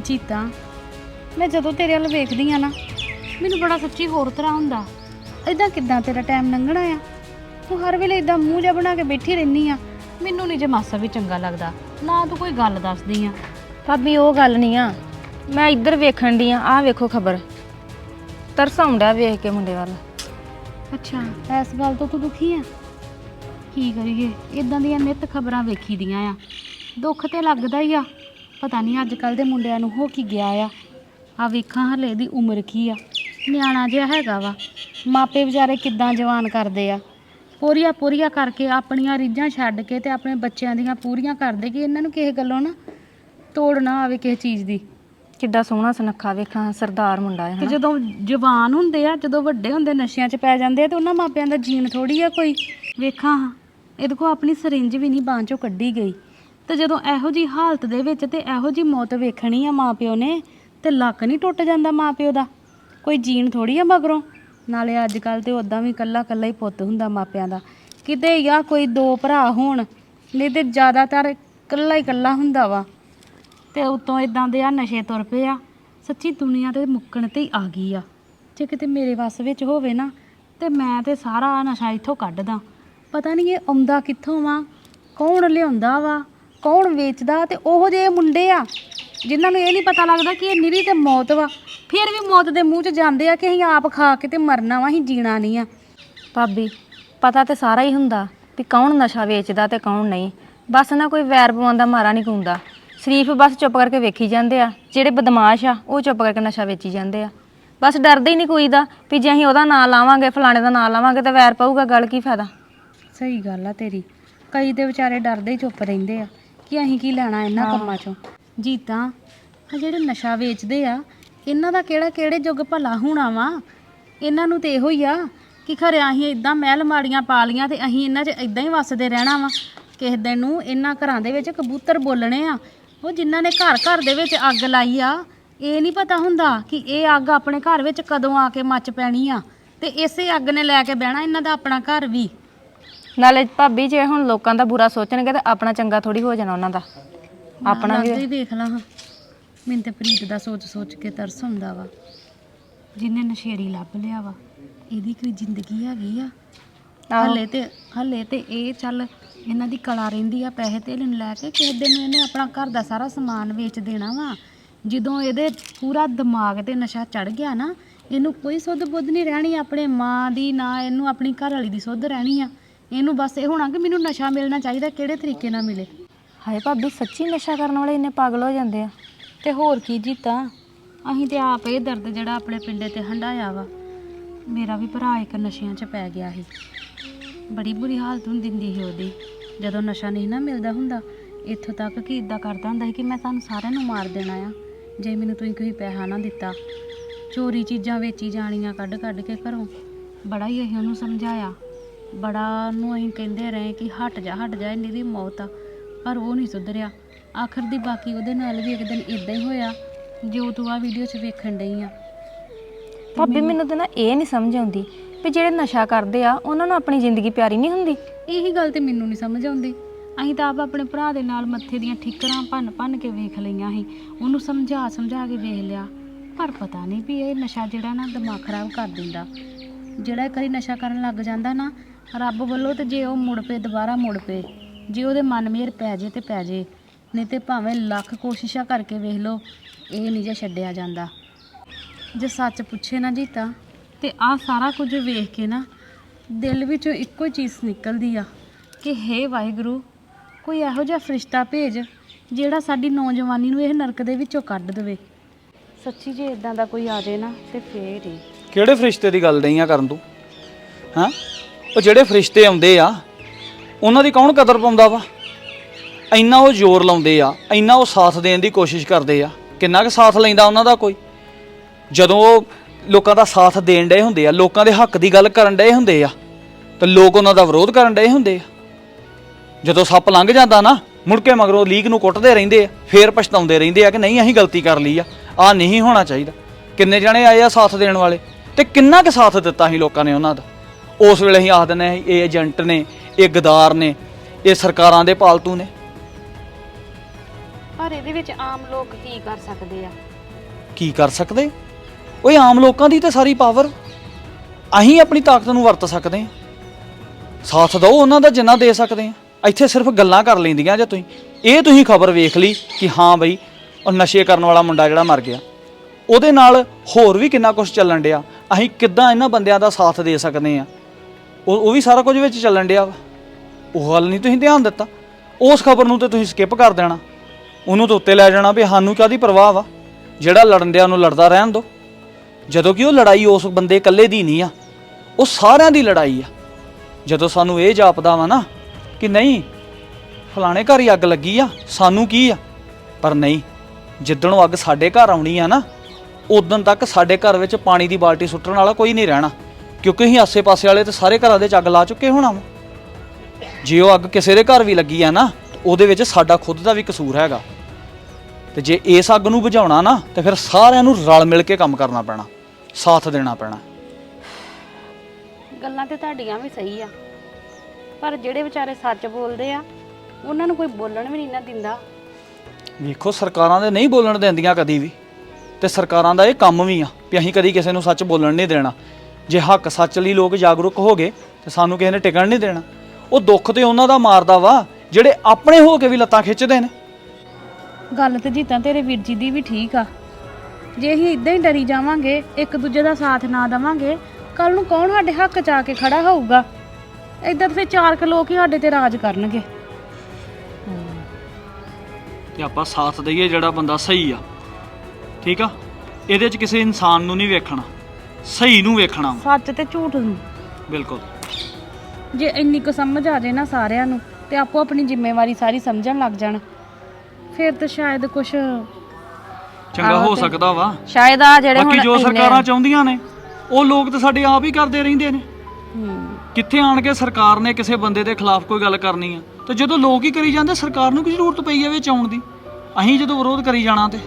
ਜੀਤਾ, ਮੈਂ ਜਦੋਂ ਤੇਰੇ ਵੱਲ ਵੇਖਦੀ ਆ ਨਾ, ਮੈਨੂੰ ਬੜਾ ਸੱਚੀ ਹੋਰ ਤਰ੍ਹਾਂ ਹੁੰਦਾ। ਇਦਾਂ ਕਿਦਾਂ ਤੇਰਾ ਟਾਈਮ ਲੰਘਣਾ ਆ? ਤੂੰ ਹਰ ਵੇਲੇ ਇਦਾਂ ਮੂੰਹ ਜਿਹਾ ਬਣਾ ਕੇ ਬੈਠੀ ਰਹਿਨੀ ਆ। ਮੈਨੂੰ ਨਹੀਂ ਜੇ ਮਾਸਾ ਵੀ ਚੰਗਾ ਲੱਗਦਾ। ਨਾ ਤੂੰ ਕੋਈ ਗੱਲ ਦੱਸਦੀ ਆ। ਭਾਬੀ ਉਹ ਗੱਲ ਨਹੀਂ ਆ। ਮੈਂ ਇੱਧਰ ਵੇਖਣ ਦੀ ਆ ਆਹ ਵੇਖੋ ਖਬਰ। ਤਰਸ ਆਉਂਦਾ ਵੇਖ ਕੇ ਮੁੰਡੇ ਵੱਲ। ਅੱਛਾ। ਇਸ ਗੱਲ ਤੋਂ ਤੂੰ ਦੁਖੀ ਆ? ਕੀ ਕਰੀਏ? ਇਦਾਂ ਦੀਆਂ ਨਿਤ ਖਬਰਾਂ ਵੇਖੀਦੀਆਂ ਆ। ਦੁੱਖ ਤੇ ਲੱਗਦਾ ਹੀ ਆ। ਪਤਾ ਨਹੀਂ ਅੱਜ ਕੱਲ ਦੇ ਮੁੰਡਿਆਂ ਨੂੰ ਹੋ ਕੀ ਗਿਆ ਆ। ਆ ਵੇਖਾਂ ਹਲੇ ਦੀ ਉਮਰ ਕੀ ਆ। ਨਿਆਣਾ ਜਿਹਾ ਹੈਗਾ ਵਾ। ਮਾਪੇ ਵਿਚਾਰੇ ਕਿੱਦਾਂ ਜਵਾਨ ਕਰਦੇ ਆ। ਪੂਰੀਆਂ ਪੂਰੀਆਂ ਕਰਕੇ ਆਪਣੀਆਂ ਰੀਝਾਂ ਛੱਡ ਕੇ ਤੇ ਆਪਣੇ ਬੱਚਿਆਂ ਦੀਆਂ ਪੂਰੀਆਂ ਕਰਦੇ ਕਿ ਇਹਨਾਂ ਨੂੰ ਕਿਸੇ ਗੱਲੋਂ ਨਾ ਤੋੜ ਨਾ ਆਵੇ ਕਿਸੇ ਚੀਜ਼ ਦੀ। ਕਿੱਡਾ ਸੋਹਣਾ ਸੁਨੱਖਾ ਵੇਖਾਂ ਸਰਦਾਰ ਮੁੰਡਾ ਹੈ ਤੇ ਹਨਾ? ਜਦੋਂ ਜਵਾਨ ਹੁੰਦੇ ਆ ਜਦੋਂ ਵੱਡੇ ਹੁੰਦੇ ਨਸ਼ਿਆਂ 'ਚ ਪੈ ਜਾਂਦੇ ਆ ਤੇ ਉਹਨਾਂ ਮਾਪਿਆਂ ਦਾ ਜੀਣ ਥੋੜੀ ਆ ਕੋਈ। ਵੇਖਾਂ ਹਾਂ, ਇਹਦੇ ਕੋ ਆਪਣੀ ਸਰਿੰਜ ਵੀ ਨਹੀਂ ਬਾਂਹ 'ਚੋਂ ਕੱਢੀ ਗਈ। ਤੇ ਜਦੋਂ ਇਹੋ ਜੀ ਹਾਲਤ ਦੇ ਵਿੱਚ ਤੇ ਇਹੋ ਜੀ ਮੌਤ ਵੇਖਣੀ ਆ ਮਾਪਿਓ ਨੇ ਤੇ ਲੱਕ ਨਹੀਂ ਟੁੱਟ ਜਾਂਦਾ ਮਾਪਿਓ ਦਾ। ਕੋਈ ਜੀਣ ਥੋੜੀ ਆ ਮਗਰੋਂ। ਨਾਲੇ ਅੱਜ ਕੱਲ ਤੇ ਉਦਾਂ ਵੀ ਕੱਲਾ ਕੱਲਾ ਹੀ ਪੁੱਤ ਹੁੰਦਾ ਮਾਪਿਆਂ ਦਾ। ਕਿਤੇ ਜਾਂ ਕੋਈ ਦੋ ਭਰਾ ਹੋਣ, ਨਹੀਂ ਤੇ ਜ਼ਿਆਦਾਤਰ ਕੱਲਾ ਹੀ ਕੱਲਾ ਹੁੰਦਾ ਵਾ। ਤੇ ਉਤੋਂ ਇਦਾਂ ਦੇ ਆ, ਨਸ਼ੇ ਤੁਰ ਪਏ ਆ। ਸੱਚੀ ਦੁਨੀਆ ਤੇ ਮੁੱਕਣ ਤੇ ਹੀ ਆ ਗਈ ਆ। ਜੇ ਕਿਤੇ ਮੇਰੇ ਵੱਸ ਵਿੱਚ ਹੋਵੇ ਨਾ, ਤੇ ਮੈਂ ਤੇ ਸਾਰਾ ਨਸ਼ਾ ਇੱਥੋਂ ਕੱਢਦਾ। ਪਤਾ ਨਹੀਂ ਇਹ ਆਉਂਦਾ ਕਿੱਥੋਂ ਵਾ, ਕੌਣ ਲਿਆਉਂਦਾ ਵਾ, ਕੌਣ ਵੇਚਦਾ ਤੇ ਉਹੋ ਜਿਹੇ ਮੁੰਡੇ ਆ, ਜਿਨ੍ਹਾਂ ਨੂੰ ਇਹ ਨਹੀਂ ਪਤਾ ਲੱਗਦਾ ਕਿ ਇਹ ਨਿਰੀ ਤੇ ਮੌਤ ਵਾ। ਫਿਰ ਵੀ ਮੌਤ ਦੇ ਮੂੰਹ 'ਚ ਜਾਂਦੇ ਆ ਕਿ ਅਸੀਂ ਆਪ ਖਾ ਕੇ ਤੇ ਮਰਨਾ ਵਾ ਅਸੀਂ ਜੀਣਾ ਨਹੀਂ ਆ। ਭਾਬੀ ਪਤਾ ਤੇ ਸਾਰਾ ਹੀ ਹੁੰਦਾ ਵੀ ਕੌਣ ਨਸ਼ਾ ਵੇਚਦਾ ਤੇ ਕੌਣ ਨਹੀਂ। ਬਸ ਨਾ ਕੋਈ ਵੈਰ ਪਵਾਉਣ ਦਾ ਮਾਰਾ ਨਹੀਂ ਕੁੰਦਾ ਸ਼ਰੀਫ ਬਸ ਚੁੱਪ ਕਰਕੇ ਵੇਖੀ ਜਾਂਦੇ ਆ ਜਿਹੜੇ ਬਦਮਾਸ਼ ਆ ਉਹ ਚੁੱਪ ਕਰਕੇ ਨਸ਼ਾ ਵੇਚੀ ਜਾਂਦੇ ਆ। ਬਸ ਡਰਦੇ ਹੀ ਨਹੀਂ ਕੋਈ ਦਾ ਵੀ ਜੇ ਅਸੀਂ ਉਹਦਾ ਨਾਂ ਲਾਵਾਂਗੇ ਫਲਾਣੇ ਦਾ ਨਾਂ ਲਾਵਾਂਗੇ ਤਾਂ ਵੈਰ ਪਊਗਾ ਗੱਲ ਕੀ ਫਾਇਦਾ? ਸਹੀ ਗੱਲ ਆ ਤੇਰੀ। ਕਈ ਤੇ ਵਿਚਾਰੇ ਡਰਦੇ ਹੀ ਚੁੱਪ ਰਹਿੰਦੇ ਆ ਕਿ ਅਸੀਂ ਕੀ ਲੈਣਾ ਇਹਨਾਂ ਕੰਮਾਂ ਚੋਂ। ਜੀਤਾਂ ਆ ਜਿਹੜੇ ਨਸ਼ਾ ਵੇਚਦੇ ਆ ਇਹਨਾਂ ਦਾ ਕਿਹੜਾ ਕਿਹੜੇ ਯੁੱਗ ਭਲਾ ਹੋਣਾ ਵਾ? ਇਹਨਾਂ ਨੂੰ ਤੇ ਇਹੋ ਹੀ ਆ ਕਿ ਖਰੇ ਅਸੀਂ ਇਦਾਂ ਮਹਿਲ ਮਾੜੀਆਂ ਪਾ ਲੀਆਂ ਤੇ ਅਸੀਂ ਇਹਨਾਂ 'ਚ ਇਦਾਂ ਹੀ ਵੱਸਦੇ ਰਹਿਣਾ ਵਾ। ਕਿਸੇ ਦਿਨ ਨੂੰ ਇਹਨਾਂ ਘਰਾਂ ਦੇ ਵਿੱਚ ਕਬੂਤਰ ਬੋਲਣੇ ਆ। ਉਹ ਜਿਨ੍ਹਾਂ ਨੇ ਘਰ ਘਰ ਦੇ ਵਿੱਚ ਅੱਗ ਲਾਈ ਆ ਇਹ ਨਹੀਂ ਪਤਾ ਹੁੰਦਾ ਕਿ ਇਹ ਅੱਗ ਆਪਣੇ ਘਰ ਵਿੱਚ ਕਦੋਂ ਆ ਕੇ ਮੱਚ ਪੈਣੀ ਆ ਤੇ ਇਸੇ ਅੱਗ ਨੇ ਲੈ ਕੇ ਬਹਿਣਾ ਇਹਨਾਂ ਦਾ ਆਪਣਾ ਘਰ ਵੀ। ਨਾਲੇ ਭਾਬੀ ਜੇ ਹੁਣ ਲੋਕਾਂ ਦਾ ਬੁਰਾ ਸੋਚਣਗੇ ਤਾਂ ਆਪਣਾ ਚੰਗਾ ਥੋੜੀ ਹੋ ਜਾਣਾ ਉਹਨਾਂ ਦਾ। ਆਪਣਾ ਵੀ ਵੇਖ ਲਾ ਹਾਂ। ਮੈਨੂੰ ਤੇ ਪ੍ਰੀਤ ਦਾ ਸੋਚ ਸੋਚ ਕੇ ਤਰਸ ਹੁੰਦਾ ਵਾ। ਜਿਹਨੇ ਨਸ਼ੇੜੀ ਲੱਭ ਲਿਆ ਵਾ ਇਹਦੀ ਕੋਈ ਜ਼ਿੰਦਗੀ ਹੈਗੀ ਆ। ਹਲੇ ਤੇ ਹਲੇ ਤੇ ਇਹ ਚੱਲ ਇਹਨਾਂ ਦੀ ਕਲਾ ਰਹਿੰਦੀ ਆ ਪੈਸੇ ਤੇ ਨੂੰ ਲੈ ਕੇ ਕਿਸੇ ਦਿਨ ਇਹਨੇ ਆਪਣਾ ਘਰ ਦਾ ਸਾਰਾ ਸਮਾਨ ਵੇਚ ਦੇਣਾ ਵਾ। ਜਦੋਂ ਇਹਦੇ ਪੂਰਾ ਦਿਮਾਗ ਤੇ ਨਸ਼ਾ ਚੜ ਗਿਆ ਨਾ ਇਹਨੂੰ ਕੋਈ ਸੁੱਧ ਬੁੱਧ ਨਹੀਂ ਰਹਿਣੀ ਆਪਣੇ ਮਾਂ ਦੀ ਨਾ ਇਹਨੂੰ ਆਪਣੀ ਘਰ ਵਾਲੀ ਦੀ ਸੁੱਧ ਰਹਿਣੀ ਆ। ਇਹਨੂੰ ਬਸ ਇਹ ਹੋਣਾ ਕਿ ਮੈਨੂੰ ਨਸ਼ਾ ਮਿਲਣਾ ਚਾਹੀਦਾ ਕਿਹੜੇ ਤਰੀਕੇ ਨਾਲ ਮਿਲੇ? ਹਾਏ ਭਾਬੀ ਸੱਚੀ ਨਸ਼ਾ ਕਰਨ ਵਾਲੇ ਇੰਨੇ ਪਾਗਲ ਹੋ ਜਾਂਦੇ ਆ। ਤੇ ਹੋਰ ਕੀ ਜੀਤਾ? ਅਸੀਂ ਤੇ ਆਪ ਇਹ ਦਰਦ ਜਿਹੜਾ ਆਪਣੇ ਪਿੰਡੇ ਤੇ ਹੰਡਾਇਆ ਵਾ, ਮੇਰਾ ਵੀ ਭਰਾ ਇੱਕ ਨਸ਼ਿਆਂ 'ਚ ਪੈ ਗਿਆ ਸੀ। ਬੜੀ ਬੁਰੀ ਹਾਲਤ ਹੁੰਦੀ ਹੁੰਦੀ ਸੀ ਉਹਦੀ। ਜਦੋਂ ਨਸ਼ਾ ਨਹੀਂ ਨਾ ਮਿਲਦਾ ਹੁੰਦਾ, ਇੱਥੋਂ ਤੱਕ ਕਿ ਇਦਾਂ ਕਰਦਾ ਹੁੰਦਾ ਸੀ ਕਿ ਮੈਂ ਤੁਹਾਨੂੰ ਸਾਰਿਆਂ ਨੂੰ ਮਾਰ ਦੇਣਾ ਆ, ਜੇ ਮੈਨੂੰ ਤੁਸੀਂ ਕੋਈ ਪੈਸਾ ਨਾ ਦਿੱਤਾ। ਚੋਰੀ ਚੀਜ਼ਾਂ ਵੇਚੀ ਜਾਣੀਆਂ ਕੱਢ ਕੱਢ ਕੇ ਘਰੋਂ। ਬੜਾ ਹੀ ਅਸੀਂ ਉਹਨੂੰ ਸਮਝਾਇਆ। ਬੜਾ ਨੂੰ ਅਸੀਂ ਕਹਿੰਦੇ ਰਹੇ ਕਿ ਹਟ ਜਾ ਹਟ ਜਾ ਇਹਦੀ ਦੀ ਮੌਤ ਆ, ਪਰ ਉਹ ਨਹੀਂ ਸੁਧਰਿਆ। ਆਖਰ ਦੀ ਬਾਕੀ ਉਹਦੇ ਨਾਲ ਵੀ ਇੱਕ ਦਿਨ ਇਦਾਂ ਹੀ ਹੋਇਆ ਜੋ ਤੂੰ ਆ ਵੀਡੀਓ 'ਚ ਵੇਖਣ ਡਈ ਆ। ਭਾਬੀ ਮੈਨੂੰ ਤਾਂ ਨਾ ਇਹ ਨਹੀਂ ਸਮਝ ਆਉਂਦੀ ਵੀ ਜਿਹੜੇ ਨਸ਼ਾ ਕਰਦੇ ਆ ਉਹਨਾਂ ਨੂੰ ਆਪਣੀ ਜ਼ਿੰਦਗੀ ਪਿਆਰੀ ਨਹੀਂ ਹੁੰਦੀ। ਇਹੀ ਗੱਲ ਤੇ ਮੈਨੂੰ ਨਹੀਂ ਸਮਝ ਆਉਂਦੀ। ਅਸੀਂ ਤਾਂ ਆਪ ਆਪਣੇ ਭਰਾ ਦੇ ਨਾਲ ਮੱਥੇ ਦੀਆਂ ਠਿੱਕਰਾਂ ਭੰਨ ਭੰਨ ਕੇ ਵੇਖ ਲਈਆਂ ਸੀ ਉਹਨੂੰ ਸਮਝਾ ਸਮਝਾ ਕੇ ਵੇਖ ਲਿਆ। ਪਰ ਪਤਾ ਨਹੀਂ ਵੀ ਇਹ ਨਸ਼ਾ ਜਿਹੜਾ ਨਾ ਦਿਮਾਗ ਖਰਾਬ ਕਰ ਦਿੰਦਾ। ਜਿਹੜਾ ਇੱਕ ਵਾਰੀ ਨਸ਼ਾ ਕਰਨ ਲੱਗ ਜਾਂਦਾ ਨਾ ਰੱਬ ਵੱਲੋਂ ਤੇ ਜੇ ਉਹ ਮੁੜ ਪਏ ਦੁਬਾਰਾ ਮੁੜ ਪਏ ਜੇ ਉਹਦੇ ਮਨ ਮੇਰ ਪੈ ਜੇ ਤੇ ਪੈ ਜੇ। ਨਹੀਂ ਤੇ ਭਾਵੇਂ ਲੱਖ ਕੋਸ਼ਿਸ਼ਾਂ ਕਰਕੇ ਵੇਖ ਲਓ, ਇਹ ਨਹੀਂ ਜੇ ਛੱਡਿਆ ਜਾਂਦਾ। ਜੇ ਸੱਚ ਪੁੱਛੇ ਨਾ ਜੀਤਾ ਤੇ। ਆ ਸਾਰਾ ਕੁਝ ਵੇਖ ਕੇ ਨਾ, ਦਿਲ ਵਿੱਚੋਂ ਇੱਕੋ ਹੀ ਚੀਜ਼ ਨਿਕਲਦੀ ਆ ਕਿ ਹੇ ਵਾਹਿਗੁਰੂ, ਕੋਈ ਇਹੋ ਜਿਹਾ ਫਰਿਸ਼ਤਾ ਭੇਜ ਜਿਹੜਾ ਸਾਡੀ ਨੌਜਵਾਨੀ ਨੂੰ ਇਹ ਨਰਕ ਦੇ ਵਿੱਚੋਂ ਕੱਢ ਦੇਵੇ। ਸੱਚੀ ਜੇ ਇਦਾਂ ਦਾ ਕੋਈ ਆ ਜਾਏ ਨਾ, ਤੇ ਫੇਰ ਹੀ। ਕਿਹੜੇ ਫਰਿਸ਼ਤੇ ਦੀ ਗੱਲ ਨਹੀਂ ਆ ਕਰਨ ਤੂੰ? ਹਾਂ? ਉਹ ਜਿਹੜੇ ਫਰਿਸ਼ਤੇ ਆਉਂਦੇ ਆ, ਉਹਨਾਂ ਦੀ ਕੌਣ ਕਦਰ ਪਾਉਂਦਾ ਵਾ? ਇੰਨਾ ਉਹ ਜ਼ੋਰ ਲਾਉਂਦੇ ਆ, ਇੰਨਾ ਉਹ ਸਾਥ ਦੇਣ ਦੀ ਕੋਸ਼ਿਸ਼ ਕਰਦੇ ਆ, ਕਿੰਨਾ ਕੁ ਸਾਥ ਲੈਂਦਾ ਉਹਨਾਂ ਦਾ ਕੋਈ? ਜਦੋਂ ਉਹ ਲੋਕਾਂ ਦਾ ਸਾਥ ਦੇਣ ਡਏ ਹੁੰਦੇ ਆ, ਲੋਕਾਂ ਦੇ ਹੱਕ ਦੀ ਗੱਲ ਕਰਨ ਡਏ ਹੁੰਦੇ ਆ, ਤੇ ਲੋਕ ਉਹਨਾਂ ਦਾ ਵਿਰੋਧ ਕਰਨ ਡਏ ਹੁੰਦੇ ਆ। ਜਦੋਂ ਸੱਪ ਲੰਘ ਜਾਂਦਾ ਨਾ, ਮੁੜ ਕੇ ਮਗਰੋਂ ਲੀਕ ਨੂੰ ਕੁੱਟਦੇ ਰਹਿੰਦੇ ਆ, ਫੇਰ ਪਛਤਾਉਂਦੇ ਰਹਿੰਦੇ ਆ ਕਿ ਨਹੀਂ, ਅਸੀਂ ਗਲਤੀ ਕਰ ਲਈ ਆ ਆ ਨਹੀਂ ਹੋਣਾ ਚਾਹੀਦਾ। ਕਿੰਨੇ ਜਣੇ ਆਏ ਆ ਸਾਥ ਦੇਣ ਵਾਲੇ? ਤੇ ਕਿੰਨਾ ਕੁ ਸਾਥ ਦਿੱਤਾ ਸੀ ਲੋਕਾਂ ਨੇ ਉਹਨਾਂ ਦਾ? ਉਸ ਵੇਲੇ ਅਸੀਂ ਆਖ ਦਿੰਦੇ ਸੀ ਇਹ ਏਜੰਟ ਨੇ, ਇਹ ਗਦਾਰ ਨੇ, ਇਹ ਸਰਕਾਰਾਂ ਦੇ ਪਾਲਤੂ ਨੇ। ਪਰ ਇਹਦੇ ਵਿੱਚ ਆਮ ਲੋਕ ਕੀ ਕਰ ਸਕਦੇ ਆ? ਕੀ ਕਰ ਸਕਦੇ? ਓਏ, ਆਮ ਲੋਕਾਂ ਦੀ ਤਾਂ ਸਾਰੀ ਪਾਵਰ ਅਸੀਂ ਆਪਣੀ ਤਾਕਤ ਨੂੰ ਵਰਤ ਸਕਦੇ ਹਾਂ। ਸਾਥ ਦਿਓ ਉਹਨਾਂ ਦਾ ਜਿੰਨਾ ਦੇ ਸਕਦੇ ਆ ਇੱਥੇ ਸਿਰਫ ਗੱਲਾਂ ਕਰ ਲੈਂਦੀਆਂ ਜੇ ਤੁਸੀਂ। ਇਹ ਤੁਸੀਂ ਖਬਰ ਵੇਖ ਲਈ ਕਿ ਹਾਂ ਬਈ, ਉਹ ਨਸ਼ੇ ਕਰਨ ਵਾਲਾ ਮੁੰਡਾ ਜਿਹੜਾ ਮਰ ਗਿਆ। ਉਹਦੇ ਨਾਲ ਹੋਰ ਵੀ ਕਿੰਨਾ ਕੁਝ ਚੱਲਣ ਡਿਆ। ਅਸੀਂ ਕਿੱਦਾਂ ਇਹਨਾਂ ਬੰਦਿਆਂ ਦਾ ਸਾਥ ਦੇ ਸਕਦੇ ਆ ਉਹ ਉਹ ਵੀ ਸਾਰਾ ਕੁਝ ਵਿੱਚ ਚੱਲਣ ਡਿਆ ਵਾ। ਉਹ ਗੱਲ ਨਹੀਂ ਤੁਸੀਂ ਧਿਆਨ ਦਿੱਤਾ। ਉਸ ਖਬਰ ਨੂੰ ਤੇ ਤੁਸੀਂ ਸਕਿਪ ਕਰ ਦੇਣਾ। ਉਹਨੂੰ ਤਾਂ ਉੱਤੇ ਲੈ ਜਾਣਾ ਵੀ ਸਾਨੂੰ ਕਾਦੀ ਪਰਵਾਹ ਵਾ? ਜਿਹੜਾ ਲੜਨਦਿਆਂ ਡਿਆ ਉਹਨੂੰ ਲੜਦਾ ਰਹਿਣ ਦੋ। ਜਦੋਂ ਕਿ ਉਹ ਲੜਾਈ ਉਸ ਬੰਦੇ ਇਕੱਲੇ ਦੀ ਨਹੀਂ ਆ, ਉਹ ਸਾਰਿਆਂ ਦੀ ਲੜਾਈ ਆ। ਜਦੋਂ ਸਾਨੂੰ ਇਹ ਜਾਪਦਾ ਵਾ ਨਾ ਕਿ ਨਹੀਂ, ਫਲਾਣੇ ਘਰ ਹੀ ਅੱਗ ਲੱਗੀ ਆ, ਸਾਨੂੰ ਕੀ ਆ? ਪਰ ਨਹੀਂ, ਜਿੱਦਣ ਉਹ ਅੱਗ ਸਾਡੇ ਘਰ ਆਉਣੀ ਆ ਨਾ, ਉਦੋਂ ਤੱਕ ਸਾਡੇ ਘਰ ਵਿੱਚ ਪਾਣੀ ਦੀ ਬਾਲਟੀ ਸੁੱਟਣ ਵਾਲਾ ਕੋਈ ਨਹੀਂ ਰਹਿਣਾ। ਕਿਉਂਕਿ ਅਸੀਂ ਆਸੇ-ਪਾਸੇ ਵਾਲੇ ਤੇ ਸਾਰੇ ਘਰਾਂ ਦੇ 'ਚ ਅੱਗ ਲਾ ਚੁੱਕੇ ਹੋਣਾ ਵਾ। ਜੇ ਉਹ ਅੱਗ ਕਿਸੇ ਦੇ ਘਰ ਵੀ ਲੱਗੀ ਆ ਨਾ, ਉਹਦੇ ਵਿੱਚ ਸਾਡਾ ਖੁਦ ਦਾ ਵੀ ਕਸੂਰ ਹੈਗਾ। ਤੇ ਜੇ ਇਸ ਅੱਗ ਨੂੰ ਬੁਝਾਉਣਾ ਨਾ ਤੇ ਫਿਰ ਸਾਰਿਆਂ ਨੂੰ ਰਲ ਮਿਲ ਕੇ ਕੰਮ ਕਰਨਾ ਪੈਣਾ ਸਾਥ ਦੇਣਾ ਪੈਣਾ। ਗੱਲਾਂ ਤੇ ਤੁਹਾਡੀਆਂ ਵੀ ਸਹੀ ਆ ਪਰ ਜਿਹੜੇ ਵਿਚਾਰੇ ਸੱਚ ਬੋਲਦੇ ਆ ਉਹਨਾਂ ਨੂੰ ਕੋਈ ਬੋਲਣ ਵੀ ਨਹੀਂ ਨਾ ਦਿੰਦਾ। ਵੇਖੋ ਸਰਕਾਰਾਂ ਦੇ ਨਹੀਂ ਬੋਲਣ ਦਿੰਦੀਆਂ ਕਦੀ ਵੀ ਤੇ ਸਰਕਾਰਾਂ ਦਾ ਇਹ ਕੰਮ ਵੀ ਆ ਵੀ ਅਸੀਂ ਕਦੀ ਕਿਸੇ ਨੂੰ ਸੱਚ ਬੋਲਣ ਨਹੀਂ ਦੇਣਾ। ਜੇ ਹੱਕ ਸੱਚ ਲਈ ਲੋਕ ਜਾਗਰੂਕ ਹੋ ਗਏ ਤੇ ਸਾਨੂੰ ਕਿਸੇ ਨੇ ਟਿਕਣ ਨਹੀਂ ਦੇਣਾ। ਉਹ ਦੁੱਖ ਤੇ ਉਹਨਾਂ ਦਾ ਮਾਰਦਾ ਵਾ ਜਿਹੜੇ ਆਪਣੇ ਹੋ ਕੇ ਵੀ ਲੱਤਾਂ ਖਿੱਚਦੇ ਨੇ। ਗੱਲ ਤੇ ਜੀਤਾਂ ਤੇਰੇ ਵੀਰ ਜੀ ਦੀ ਵੀ ਠੀਕ ਆ। ਜੇ ਅਸੀਂ ਇਦਾਂ ਹੀ ਡਰੀ ਜਾਵਾਂਗੇ ਇੱਕ ਦੂਜੇ ਦਾ ਸਾਥ ਨਾ ਦੇਵਾਂਗੇ ਕੱਲ ਨੂੰ ਕੌਣ ਸਾਡੇ ਹੱਕ ਚ ਆ ਕੇ ਖੜਾ ਹੋਊਗਾ? ਇਦਾਂ ਫਿਰ ਚਾਰ ਕੁ ਲੋਕ ਹੀ ਸਾਡੇ ਤੇ ਰਾਜ ਕਰਨਗੇ। ਤੇ ਆਪਾਂ ਸਾਥ ਦਈਏ ਜਿਹੜਾ ਬੰਦਾ ਸਹੀ ਆ। ਠੀਕ ਆ? ਇਹਦੇ 'ਚ ਕਿਸੇ ਇਨਸਾਨ ਨੂੰ ਨਹੀਂ ਵੇਖਣਾ। ਸਹੀ ਨੂੰ ਵੇਖਣਾ ਵਾ। ਸੱਚ ਤੇ ਝੂਠ ਨੂੰ। ਬਿਲਕੁਲ। ਜੇ ਇੰਨੀ ਕੁ ਸਮਝ ਆ ਜੇ ਨਾ ਸਾਰਿਆਂ ਨੂੰ ਤੇ ਆਪੋ ਆਪਣੀ ਜ਼ਿੰਮੇਵਾਰੀ ਸਾਰੀ ਸਮਝਣ ਲੱਗ ਜਾਣ। ਫਿਰ ਤਾਂ ਸ਼ਾਇਦ ਕੁਝ ਚੰਗਾ ਹੋ ਸਕਦਾ ਵਾ। ਸ਼ਾਇਦ ਆ ਜਿਹੜੇ ਬਾਕੀ ਹੁਣ ਜੋ ਇੰਨੇ- ਸਰਕਾਰਾਂ ਚਾਹੁੰਦੀਆਂ ਨੇ ਉਹ ਲੋਕ ਤਾਂ ਸਾਡੇ ਆਪ ਹੀ ਕਰਦੇ ਰਹਿੰਦੇ ਨੇ। ਕਿੱਥੇ ਆਣ ਕੇ ਸਰਕਾਰ ਨੇ ਕਿਸੇ ਬੰਦੇ ਦੇ ਖਿਲਾਫ ਕੋਈ ਗੱਲ ਕਰਨੀ ਆ? ਤੇ ਜਦੋਂ ਲੋਕ ਹੀ ਕਰੀ ਜਾਂਦੇ ਸਰਕਾਰ ਨੂੰ ਕੀ ਜ਼ਰੂਰਤ ਪਈ ਹੈ ਵਿੱਚ ਆਉਣ ਦੀ? ਅਸੀਂ ਜਦੋਂ ਵਿਰੋਧ ਕਰੀ ਜਾਣਾ ਤੇ।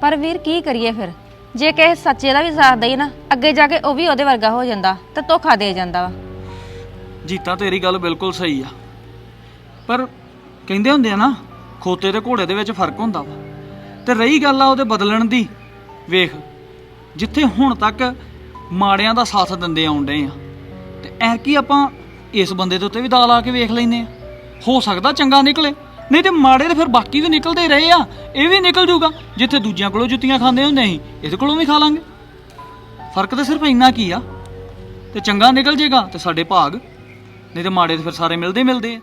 ਪਰ ਵੀਰ ਕੀ ਕਰੀਏ ਫਿਰ? ਜੇ ਕਿਸੇ ਸੱਚੇ ਦਾ ਵੀ ਸਾਥ ਦੇਈ ਨਾ ਅੱਗੇ ਜਾ ਕੇ ਉਹ ਵੀ ਉਹਦੇ ਵਰਗਾ ਹੋ ਜਾਂਦਾ ਤੇ ਧੋਖਾ ਦੇ ਜਾਂਦਾ ਵਾ। ਜੀਤਾ ਤੇਰੀ ਗੱਲ ਬਿਲਕੁਲ ਸਹੀ ਆ। ਪਰ ਕਹਿੰਦੇ ਹੁੰਦੇ ਆ ਨਾ ਖੋਤੇ ਤੇ ਘੋੜੇ ਦੇ ਵਿੱਚ ਫ਼ਰਕ ਹੁੰਦਾ ਵਾ। ਤੇ ਰਹੀ ਗੱਲ ਆ ਉਹਦੇ ਬਦਲਣ ਦੀ। ਵੇਖ, ਜਿੱਥੇ ਹੁਣ ਤੱਕ ਮਾੜਿਆਂ ਦਾ ਸਾਥ ਦਿੰਦੇ ਆਉਂਦੇ ਆ, ਤੇ ਐ ਕੀ ਆਪਾਂ ਇਸ ਬੰਦੇ ਦੇ ਉੱਤੇ ਵੀ ਦਾਲ ਆ ਕੇ ਵੇਖ ਲੈਨੇ ਆ। ਹੋ ਸਕਦਾ ਚੰਗਾ ਨਿਕਲੇ, ਨਹੀਂ ਤੇ ਮਾੜੇ ਤੇ ਫਿਰ ਬਾਕੀ ਵੀ ਨਿਕਲਦੇ ਰਹੇ ਆ, ਇਹ ਵੀ ਨਿਕਲ ਜੂਗਾ। ਜਿੱਥੇ ਦੂਜਿਆਂ ਕੋਲੋਂ ਜੁੱਤੀਆਂ ਖਾਂਦੇ ਹੁੰਦੇ ਅਸੀਂ ਇਹਦੇ ਕੋਲੋਂ ਵੀ ਖਾ ਲਾਂਗੇ। ਫ਼ਰਕ ਤਾਂ ਸਿਰਫ ਇੰਨਾ ਕੀ ਆ, ਤੇ ਚੰਗਾ ਨਿਕਲ ਜੇਗਾ ਤੇ ਸਾਡੇ ਭਾਗ, ਨਹੀਂ ਤੇ ਮਾੜੇ ਤੇ ਫਿਰ ਸਾਰੇ ਮਿਲਦੇ ਮਿਲਦੇ ਆ।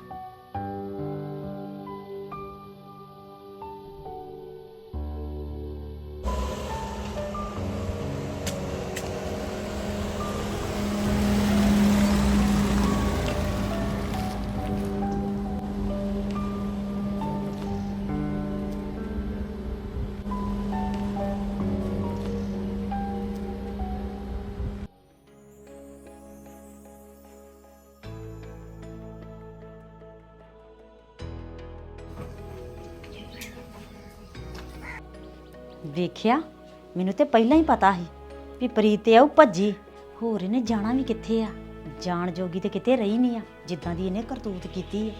ਵੇਖਿਆ? ਮੈਨੂੰ ਤੇ ਪਹਿਲਾਂ ਹੀ ਪਤਾ ਸੀ ਵੀ ਪ੍ਰੀਤ ਤੇ ਆਉ ਭੱਜੀ। ਹੋਰ ਇਹਨੇ ਜਾਣਾ ਵੀ ਕਿੱਥੇ ਆ? ਜਾਣ ਜੋਗੀ ਤੇ ਕਿਤੇ ਰਹੀ ਨਹੀਂ ਆ, ਜਿੱਦਾਂ ਦੀ ਇਹਨੇ ਕਰਤੂਤ ਕੀਤੀ ਆ।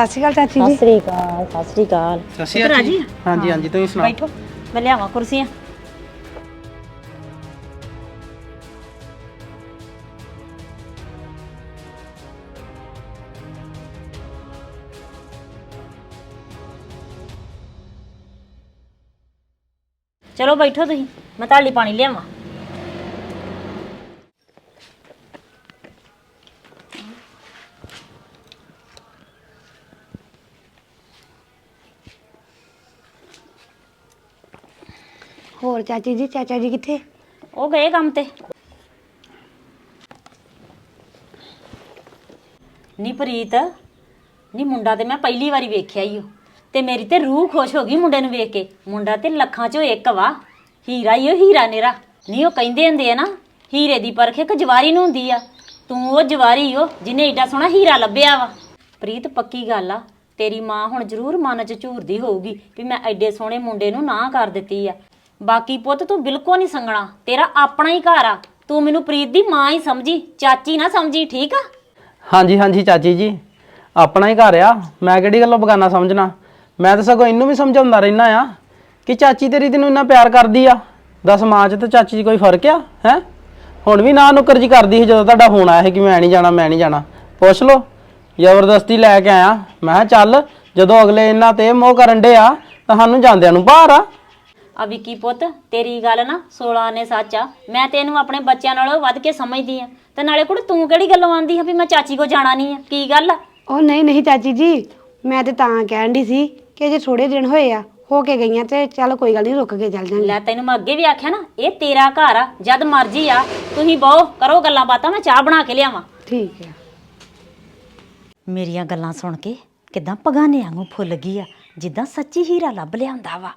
ਸਤਿ ਸ਼੍ਰੀ ਅਕਾਲ ਚਾਚੀ ਜੀ। ਸ੍ਰੀ ਅਕਾਲ ਸਤਿ ਸ੍ਰੀ ਅਕਾਲ ਸਸੀ ਪੁੱਤਰ ਆ ਜੀ? ਹਾਂਜੀ ਹਾਂਜੀ ਤੁਸੀਂ ਸੁਣਾਓ? ਬੈਠੋ ਮੈਂ ਲਿਆਵਾਂ ਕੁਰਸੀਆਂ। ਚਲੋ ਬੈਠੋ ਤੁਸੀਂ ਮੈਂ ਤੁਹਾਡੇ ਲਈ ਪਾਣੀ ਲਿਆਵਾਂ। ਹੋਰ ਚਾਚੀ ਜੀ, ਚਾਚਾ ਜੀ ਕਿੱਥੇ? ਉਹ ਗਏ ਕੰਮ ਤੇ। ਨੀ ਪ੍ਰੀਤ, ਨੀ ਮੁੰਡਾ ਤੇ ਮੈਂ ਪਹਿਲੀ ਵਾਰੀ ਵੇਖਿਆ ਹੀ ਉਹ ਤੇ ਮੇਰੀ ਤੇ ਰੂਹ ਖੁਸ਼ ਹੋ ਗਈ ਮੁੰਡੇ ਨੂੰ ਵੇਖ ਕੇ। ਮੁੰਡਾ ਤੇ ਲੱਖਾਂ ਚੋਂ ਇੱਕ ਵਾ, ਹੀਰਾ ਹੀ ਉਹ ਹੀਰਾ ਨੇਰਾ। ਨੀ ਉਹ ਕਹਿੰਦੇ ਹੁੰਦੇ ਆ ਨਾ, ਹੀਰੇ ਦੀ ਪਰਖ ਇੱਕ ਜਵਾਰੀ ਨੂੰ ਹੁੰਦੀ ਆ। ਤੂੰ ਉਹ ਜਵਾਰੀ ਓ ਜਿਹਨੇ ਏਡਾ ਸੋਹਣਾ ਹੀਰਾ ਲੱਭਿਆ ਵਾ। ਪ੍ਰੀਤ, ਪੱਕੀ ਗੱਲ ਆ, ਤੇਰੀ ਮਾਂ ਹੁਣ ਜ਼ਰੂਰ ਮਨ 'ਚ ਝੂਰਦੀ ਹੋਊਗੀ ਵੀ ਮੈਂ ਐਡੇ ਸੋਹਣੇ ਮੁੰਡੇ ਨੂੰ ਨਾ ਕਰ ਦਿੱਤੀ ਆ। ਬਾਕੀ ਪੁੱਤ ਤੂੰ ਬਿਲਕੁਲ ਨਹੀਂ ਸੰਗਣਾ ਤੇਰਾ ਆਪਣਾ ਹੀ ਘਰ ਆ। ਤੂੰ ਮੈਨੂੰ ਪ੍ਰੀਤ ਦੀ ਮਾਂ ਹੀ ਸਮਝੀ। ਚਾਚੀ ਨਾ ਸਮਝੀ, ਠੀਕ ਆ? ਹਾਂਜੀ ਹਾਂਜੀ ਚਾਚੀ ਜੀ। ਆਪਣਾ ਹੀ ਘਰ ਆ। ਮੈਂ ਕਿਹੜੀ ਗੱਲੋਂ ਬਗਾਨਾ ਸਮਝਣਾ? ਮੈਂ ਤਾਂ ਸਗੋਂ ਇਹਨੂੰ ਵੀ ਸਮਝਾਉਂਦਾ ਰਹਿਣਾ ਆ ਕਿ ਚਾਚੀ ਤੇਰੀ ਤੈਨੂੰ ਇੰਨਾ ਪਿਆਰ ਕਰਦੀ ਆ। ਦਸ ਮਾਂ 'ਚ ਤੇ ਚਾਚੀ 'ਚ ਕੋਈ ਫ਼ਰਕ ਆ, ਹੈ? ਹੁਣ ਵੀ ਨਾ ਨੁਕਰ ਜੀ ਕਰਦੀ ਸੀ ਜਦੋਂ ਤੁਹਾਡਾ ਫੋਨ ਆਇਆ ਸੀ ਕਿ ਮੈਂ ਨਹੀਂ ਜਾਣਾ, ਮੈਂ ਨਹੀਂ ਜਾਣਾ। ਪੁੱਛ ਲਓ, ਜ਼ਬਰਦਸਤੀ ਲੈ ਕੇ ਆਇਆ। ਮੈਂ ਕਿਹਾ, ਚੱਲ ਜਦੋਂ ਅਗਲੇ ਇਹਨਾਂ ਤੇ ਮੋਹ ਕਰਨ ਡੇ ਆ, ਤਾਂ ਸਾਨੂੰ ਜਾਂਦਿਆਂ ਨੂੰ ਬਾਹਰ ਆ। ਆ ਵਿੱਕੀ ਪੁੱਤ ਤੇਰੀ ਗੱਲ ਨਾ 16 ਨੇ ਸੱਚ ਆ। ਮੈਂ ਤੈਨੂੰ ਆਪਣੇ ਬੱਚਿਆਂ ਨਾਲੋਂ ਵੱਧ ਕੇ ਸਮਝਦੀ ਆ। ਤੇ ਨਾਲੇ ਕੁੜ ਤੂੰ ਕਿਹੜੀ ਗੱਲੋਂ ਆਂਦੀ ਆ ਵੀ ਮੈਂ ਚਾਚੀ ਕੋ ਜਾਣਾ ਨਹੀਂ ਆ? ਕੀ ਗੱਲ ਆ? ਉਹ ਨਹੀਂ ਨਹੀਂ ਚਾਚੀ ਜੀ ਮੈਂ ਤੇ ਤਾਂ ਕਹਿਣ ਦੀ ਸੀ ਕਿ ਜੇ ਥੋੜੇ ਦਿਨ ਹੋਏ ਆ ਹੋ ਕੇ ਗਈਆਂ ਤੇ ਚੱਲ ਕੋਈ ਗੱਲ ਨਹੀਂ ਰੁਕ ਕੇ ਚੱਲ ਜਾਂਗੇ। ਲੈ ਤੈਨੂੰ ਮੈਂ ਅੱਗੇ ਵੀ ਆਖਿਆ ਨਾ ਇਹ ਤੇਰਾ ਘਰ ਆ ਜਦ ਮਰਜ਼ੀ ਆ। ਤੁਸੀਂ ਬਹੁ ਕਰੋ ਗੱਲਾਂ ਬਾਤਾਂ ਮੈਂ ਚਾਹ ਬਣਾ ਕੇ ਲਿਆਵਾਂ। ਠੀਕ ਹੈ ਮੇਰੀਆਂ ਗੱਲਾਂ ਸੁਣ ਕੇ ਕਿਦਾਂ ਪਗਾਨੇ ਵਾਂਗੂ ਫੁੱਲ ਗਈ ਆ ਜਿੱਦਾਂ ਸੱਚੀ ਹੀਰਾ ਲੱਭ ਲਿਆਂਦਾ ਵਾ।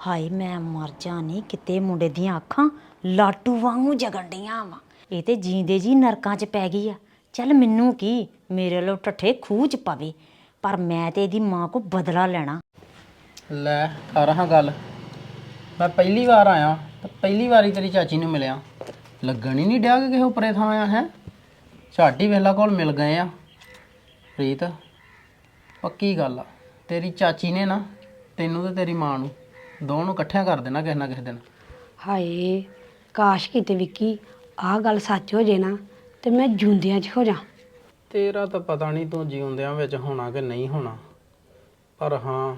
ਹਾਏ, ਮੈਂ ਮਰ ਜਾਣੀ ਕਿਤੇ ਮੁੰਡੇ ਦੀਆਂ ਅੱਖਾਂ ਲਾਟੂ ਵਾਂਗੂ ਜਗਣ ਡੀਆਂ ਵਾ। ਇਹ ਤੇ ਜੀਂਦੇ ਜੀ ਨਰਕਾਂ 'ਚ ਪੈ ਗਈ ਆ। ਚੱਲ ਮੈਨੂੰ ਕੀ, ਮੇਰੇ ਲੋ ਠੱਠੇ ਖੂਹ 'ਚ ਪਵੇ, ਪਰ ਮੈਂ ਤੇ ਇਹਦੀ ਮਾਂ ਕੋ ਬਦਲਾ ਲੈਣਾ। ਲੈ, ਕਰ ਹਾਂ ਗੱਲ। ਮੈਂ ਪਹਿਲੀ ਵਾਰ ਆਇਆ, ਤੇ ਪਹਿਲੀ ਵਾਰੀ ਤੇਰੀ ਚਾਚੀ ਨੂੰ ਮਿਲਿਆ। ਲੱਗਣ ਹੀ ਨਹੀਂ ਡਿਆ ਕਿ ਕਿਸੇ ਉੱਪਰੇ ਥਾਂ ਆਇਆ ਹੈ? ਝਾਟੀ ਵੇਲਾ ਕੋਲ ਮਿਲ ਗਏ ਆ। ਪ੍ਰੀਤ, ਪੱਕੀ ਗੱਲ ਆ। ਤੇਰੀ ਚਾਚੀ ਨੇ ਨਾ, ਤੈਨੂੰ ਤੇ ਤੇਰੀ ਮਾਂ ਨੂੰ ਦੋਵਾਂ ਨੂੰ ਇਕੱਠਿਆਂ ਕਰ ਦੇਣਾ ਕਿਸੇ ਨਾ ਕਿਸੇ ਦਿਨ। ਹਾਏ ਕਾਸ਼ ਕਿਤੇ ਵਿੱਕੀ ਆਹ ਗੱਲ ਸੱਚ ਹੋ ਜੇ ਨਾ ਤੇ ਮੈਂ ਜੁੰਦਿਆਂ 'ਚ ਹੋ ਜਾ। ਤੇਰਾ ਤਾਂ ਪਤਾ ਨਹੀਂ ਤੂੰ ਜਿਉਂਦਿਆਂ ਵਿੱਚ ਹੋਣਾ ਕਿ ਨਹੀਂ ਹੋਣਾ। ਪਰ ਹਾਂ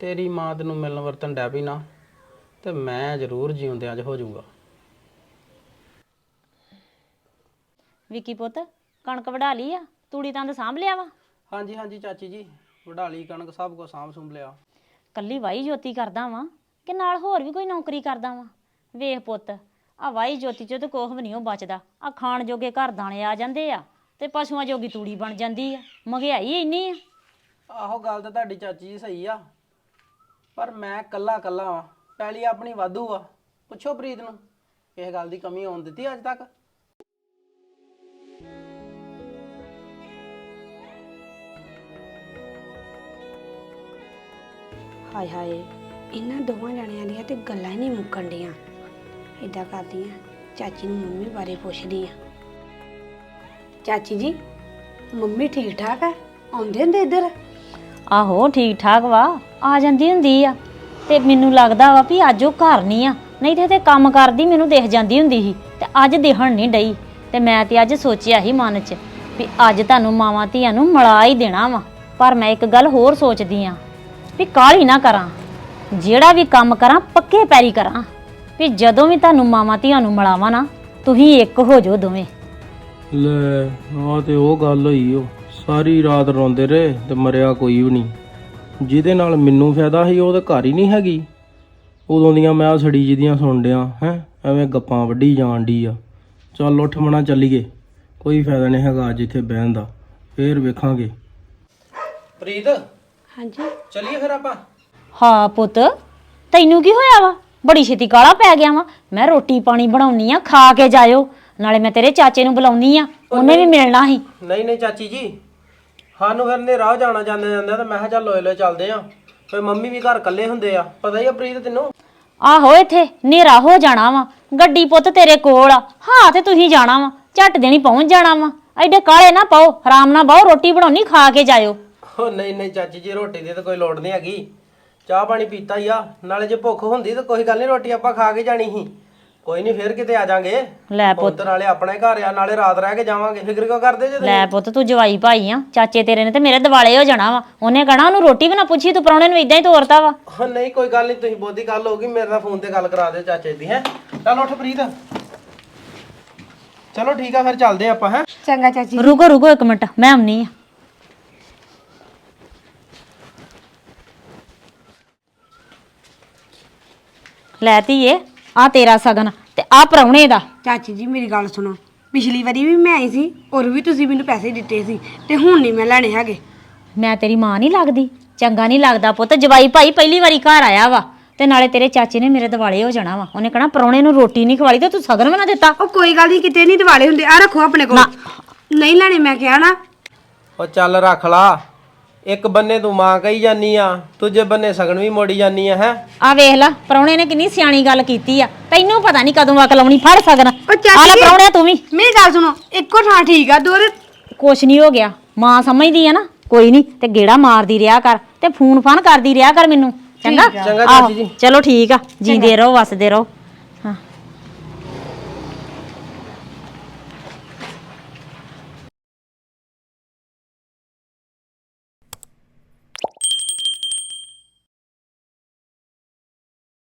ਤੇਰੀ ਮਾਂ ਤੈਨੂੰ ਮਿਲਣ ਵਰਤਨ ਡੈ ਪਈ ਨਾ ਤੇ ਮੈਂ ਜ਼ਰੂਰ ਜਿਉਂਦਿਆਂ 'ਚ ਹੋ ਜਾਊਂਗਾ। ਵਿੱਕੀ ਪੁੱਤ ਕਣਕ ਵਢਾ ਲਈ ਆ? ਤੂੜੀ ਤੰਦ ਸਾਂਭ ਲਿਆ ਵਾ? ਹਾਂਜੀ ਹਾਂਜੀ ਚਾਚੀ ਜੀ ਵਡਾਲੀ ਕਣਕ ਸਭ ਕੋ ਸਾਂਭ ਸੁੰਭ ਲਿਆ। ਕੱਲੀ ਵਾਈ ਜੋਤੀ ਕਰਦਾ ਵਾਂ ਕਿ ਨਾਲ ਹੋਰ ਵੀ ਕੋਈ ਨੌਕਰੀ ਕਰਦਾ ਵਾਂ? ਵੇਖ ਪੁੱਤ ਆ ਵਾਈ ਜੋਤੀ ਚੋਂ ਤੇ ਕੋਹ ਵੀ ਨਹੀਂ ਉਹ ਬਚਦਾ। ਆ ਖਾਣ ਜੋਗੇ ਘਰ ਦਾਣੇ ਆ ਜਾਂਦੇ ਆ ਤੇ ਪਸ਼ੂਆਂ ਜੋਗੀ ਤੂੜੀ ਬਣ ਜਾਂਦੀ ਆ। ਮਹਿੰਗਾਈ ਇੰਨੀ ਆ। ਆਹੋ ਗੱਲ ਤਾਂ ਤੁਹਾਡੀ ਚਾਚੀ ਜੀ ਸਹੀ ਆ, ਪਰ ਮੈਂ ਕੱਲਾ ਕੱਲਾ ਵਾਂ, ਪੈਲੀ ਆਪਣੀ ਵਾਧੂ ਆ। ਪੁੱਛੋ ਪ੍ਰੀਤ ਨੂੰ, ਕਿਸੇ ਗੱਲ ਦੀ ਕਮੀ ਆਉਣ ਦਿੱਤੀ ਅੱਜ ਤੱਕ? ਹਾਏ ਹਾਏ, ਇਹਨਾਂ ਦੋਵਾਂ ਜਣਿਆਂ ਦੀਆਂ ਤੇ ਗੱਲਾਂ ਹੀ ਨਹੀਂ ਮੁੱਕਣ ਡੀਆਂ ਇਦਾਂ ਕਰਦੀ ਆ ਚਾਚੀ ਨੂੰ ਮੰਮੀ ਬਾਰੇ ਪੁੱਛਦੀ ਆ। ਚਾਚੀ ਜੀ, ਮੰਮੀ ਠੀਕ ਠਾਕ ਆ? ਆਉਂਦੇ ਹੁੰਦੇ ਇੱਧਰ? ਆਹੋ, ਠੀਕ ਠਾਕ ਵਾ, ਆ ਜਾਂਦੀ ਹੁੰਦੀ ਆ। ਤੇ ਮੈਨੂੰ ਲੱਗਦਾ ਵਾ ਵੀ ਅੱਜ ਉਹ ਘਰ ਨਹੀਂ ਆ, ਨਹੀਂ ਤੇ ਤੇ ਕੰਮ ਕਰਦੀ ਮੈਨੂੰ ਦੇਖ ਜਾਂਦੀ ਹੁੰਦੀ ਸੀ, ਤੇ ਅੱਜ ਦੇਖਣ ਨਹੀਂ ਡਈ। ਤੇ ਮੈਂ ਤੇ ਅੱਜ ਸੋਚਿਆ ਹੀ ਮਨ 'ਚ ਵੀ ਅੱਜ ਤੁਹਾਨੂੰ ਮਾਵਾਂ ਧੀਆਂ ਨੂੰ ਮਿਲਾ ਹੀ ਦੇਣਾ ਵਾ, ਪਰ ਮੈਂ ਇੱਕ ਗੱਲ ਹੋਰ ਸੋਚਦੀ ਆ। ਵੀ ਕਾਹਲੀ ਨਾ ਕਰਾਂ। ਜਿਹੜਾ ਵੀ ਕੰਮ ਕਰਾਂ ਪੱਕੇ ਪੈਰੀ ਕਰਾਂ। ਵੀ ਜਦੋਂ ਵੀ ਤੁਹਾਨੂੰ ਮਾਵਾਂ ਧੀਆਂ ਨੂੰ ਮਿਲਾਵਾਂ ਨਾ ਤੁਸੀਂ ਇੱਕ ਹੋ ਜਾਓ ਦੋਵੇਂ। ਲੈ ਆ ਤੇ ਉਹ ਗੱਲ ਹੋਈ ਉਹ ਸਾਰੀ ਰਾਤ ਰੋਂਦੇ ਰਹੇ ਤੇ ਮਰਿਆ ਕੋਈ ਵੀ ਨਹੀਂ। ਜਿਹਦੇ ਨਾਲ ਮੈਨੂੰ ਫਾਇਦਾ ਸੀ ਉਹ ਤਾਂ ਘਰ ਹੀ ਨਹੀਂ ਹੈਗੀ। ਉਦੋਂ ਦੀਆਂ ਮੈਂ ਸੜੀ ਜਿਹਦੀਆਂ ਸੁਣ ਡਿਆ ਹੈ ਐਵੇਂ ਗੱਪਾਂ ਵੱਢੀ ਜਾਣ ਡਈ ਆ। ਚੱਲ ਉੱਠ ਮਣਾ ਚੱਲੀਏ। ਕੋਈ ਫਾਇਦਾ ਨਹੀਂ ਹੈਗਾ ਅੱਜ ਇੱਥੇ ਬਹਿਣ ਦਾ। ਫੇਰ ਵੇਖਾਂਗੇ। ਪ੍ਰੀਤ ਹਾਂਜੀ। ਚੱਲੀਏ ਫਿਰ ਆਪਾਂ? ਹਾਂ ਪੁੱਤ ਤੈਨੂੰ ਕੀ ਹੋਇਆ ਵਾ? ਬੜੀ ਛੇਤੀ ਕਾਲਾ ਪੈ ਗਿਆ ਵਾ। ਮੈਂ ਰੋਟੀ ਪਾਣੀ ਬਣਾਉਣੀ ਆ ਖਾ ਕੇ ਜਾਇਓ। ਨਾਲੇ ਮੈਂ ਤੇਰੇ ਚਾਚੇ ਨੂੰ ਬੁਲਾਉਣੀ ਆ ਉਹਨੇ ਵੀ ਮਿਲਣਾ ਸੀ। ਨਹੀਂ ਨਹੀਂ ਚਾਚੀ ਜੀ ਸਾਨੂੰ ਫਿਰ ਨੇ ਰਾਹ ਜਾਣਾ ਜਾਂਦੇ ਜਾਂਦੇ ਤਾਂ ਮੈਂ ਕਿਹਾ ਚੱਲ ਲੋਏ ਲੋਏ ਚੱਲਦੇ ਆ। ਫਿਰ ਮੰਮੀ ਵੀ ਘਰ ਇਕੱਲੇ ਹੁੰਦੇ ਆ। ਪਤਾ ਹੀ ਆ ਪ੍ਰੀਤ ਤੈਨੂੰ? ਆਹੋ ਇੱਥੇ ਹਨੇਰਾ ਹੋ ਜਾਣਾ ਵਾ। ਗੱਡੀ ਪੁੱਤ ਤੇਰੇ ਕੋਲ ਆ। ਹਾਂ ਤੇ ਤੁਸੀਂ ਜਾਣਾ ਵਾ। ਝੱਟ ਦੇਣੀ ਪਹੁੰਚ ਜਾਣਾ ਵਾ। ਐਡੇ ਕਾਲੇ ਨਾ ਪਾਓ। ਆਰਾਮ ਨਾਲ ਬਾਹੋ ਰੋਟੀ ਬਣਾਉਣੀ ਖਾ ਕੇ ਜਾਇਓ। ਉਹ ਨਹੀਂ ਨਹੀਂ ਚਾਚੀ ਜੀ ਰੋਟੀ ਦੀ ਤਾਂ ਕੋਈ ਲੋੜ ਨਹੀਂ ਹੈਗੀ। ਚਾਹ ਪਾਣੀ ਪੀਤਾ ਹੀ ਆ ਨਾਲੇ ਜੇ ਭੁੱਖ ਹੁੰਦੀ ਤਾਂ ਕੋਈ ਗੱਲ ਨਹੀਂ ਰੋਟੀ ਆਪਾਂ ਖਾ ਕੇ ਜਾਣੀ ਸੀ। ਕੋਈ ਨਹੀਂ ਫਿਰ ਕਿਤੇ ਆ ਜਾਾਂਗੇ। ਲੈ ਪੁੱਤ। ਨਾਲੇ ਆਪਣੇ ਘਰ ਆ ਨਾਲੇ ਰਾਤ ਰਹਿ ਕੇ ਜਾਵਾਂਗੇ। ਫਿਕਰ ਕਿਉਂ ਕਰਦੇ ਜੇ? ਲੈ ਪੁੱਤ ਤੂੰ ਜਵਾਈ ਭਾਈ ਆ। ਚਾਚੇ ਤੇਰੇ ਨੇ ਤੇ ਮੇਰੇ ਦਿਵਾਲੇ ਹੋ ਜਾਣਾ ਵਾ। ਉਹਨੇ ਕਹਣਾ ਉਹਨੂੰ ਰੋਟੀ ਵੀ ਨਾ ਪੁੱਛੀ ਤੂੰ ਪਰੌਣੇ ਨੂੰ ਇਦਾਂ ਹੀ ਤੋਰਤਾ ਵਾ। ਉਹ ਨਹੀਂ ਕੋਈ ਗੱਲ ਨਹੀਂ ਤੁਸੀਂ ਬਹੁਤੀ ਗੱਲ ਹੋਊਗੀ ਮੇਰੇ ਨਾਲ ਫੋਨ ਤੇ ਗੱਲ ਕਰਾ ਦਿਓ ਚਾਚੇ ਦੀ ਹੈ। ਚੱਲ ਉੱਠ ਪ੍ਰੀਤ। ਚਲੋ ਠੀਕ ਆ ਫਿਰ ਚੱਲਦੇ ਆਪਾਂ ਹੈ। ਚੰਗਾ ਚਾਚੀ ਰੁਕੋ ਰੁਕੋ ਇੱਕ ਮਿੰਟ ਮੈਂ ਆਉਣੀ ਆ। ਲੈ ਧੀਏ ਆ ਤੇਰਾ ਸਗਨ ਤੇ ਆ ਪਰੌਣੇ ਦਾ। ਚਾਚੀ ਜੀ ਮੇਰੀ ਗੱਲ ਸੁਣੋ। ਪਿਛਲੀ ਵਾਰੀ ਵੀ ਮੈਂ ਆਈ ਸੀ ਔਰ ਵੀ ਤੁਸੀਂ ਮੈਨੂੰ ਪੈਸੇ ਦਿੱਤੇ ਸੀ ਤੇ ਹੁਣ ਨਹੀਂ ਮੈਂ ਲੈਣੇ ਹੈਗੇ। ਮੈਂ ਤੇਰੀ ਮਾਂ ਨਹੀਂ ਲੱਗਦੀ ਚੰਗਾ ਨਹੀਂ ਲੱਗਦਾ ਪੁੱਤ ਜਵਾਈ ਭਾਈ ਪਹਿਲੀ ਵਾਰੀ ਘਰ ਆਇਆ ਵਾ ਤੇ ਨਾਲੇ ਤੇਰੇ ਚਾਚੇ ਨੇ ਮੇਰੇ ਦਿਵਾਲੇ ਹੋ ਜਾਣਾ ਵਾ। ਉਹਨੇ ਕਹਣਾ ਪਰੌਣੇ ਨੂੰ ਰੋਟੀ ਨਹੀਂ ਖਵਾਲੀ ਤੇ ਤੂੰ ਸਗਨ ਵੀ ਨਾ ਦਿੱਤਾ। ਉਹ ਕੋਈ ਗੱਲ ਨਹੀਂ ਕਿਤੇ ਨਹੀਂ ਦਿਵਾਲੇ ਹੁੰਦੇ ਆ ਰੱਖੋ ਆਪਣੇ ਕੋਲ। ਨਹੀਂ ਲੈਣੇ ਮੈਂ ਕਿਹਾ ਨਾ। ਉਹ ਚੱਲ ਰੱਖ ਲਾ। ਇੱਕ ਬੰਨੇ ਤੂੰ ਮਾਂ ਕਹੀ ਜਾਨੀ ਆ ਦੂਜੇ ਬੰਨੇ ਸਗਣ ਵੀ ਮੋੜੀ ਜਾਨੀ ਆ ਹੈ? ਆ ਵੇਖ ਲੈ ਪਰੌਣੇ ਨੇ ਕਿੰਨੀ ਸਿਆਣੀ ਗੱਲ ਕੀਤੀ ਆ। ਤੈਨੂੰ ਪਤਾ ਨਹੀਂ ਕਦੋਂ ਅਕਲ ਆਉਣੀ ਫੜ ਉਹ ਆ ਲੈ ਜੀ, ਤੂੰ ਵੀ। ਮੇਰੀ ਗੱਲ ਸੁਣੋ ਇੱਕੋ ਥਾਂ ਠੀਕ ਆ ਦੋਰੇ। ਕੁਛ ਨਹੀਂ ਹੋ ਗਿਆ ਮਾਂ ਸਮਝਦੀ ਆ ਨਾ ਕੋਈ ਨਹੀਂ ਤੇ ਗੇੜਾ ਮਾਰਦੀ ਰਿਹਾ ਕਰ ਤੇ ਫੋਨ ਫਾਨ ਕਰਦੀ ਰਿਹਾ ਕਰ ਮੈਨੂੰ ਚੰਗਾ? ਚੰਗਾ ਆਹੋ, ਚਾਚੀ ਜੀ। ਚਲੋ ਠੀਕ ਆ ਜੀਂਦੇ ਰਹੋ ਵਸਦੇ ਰਹੋ।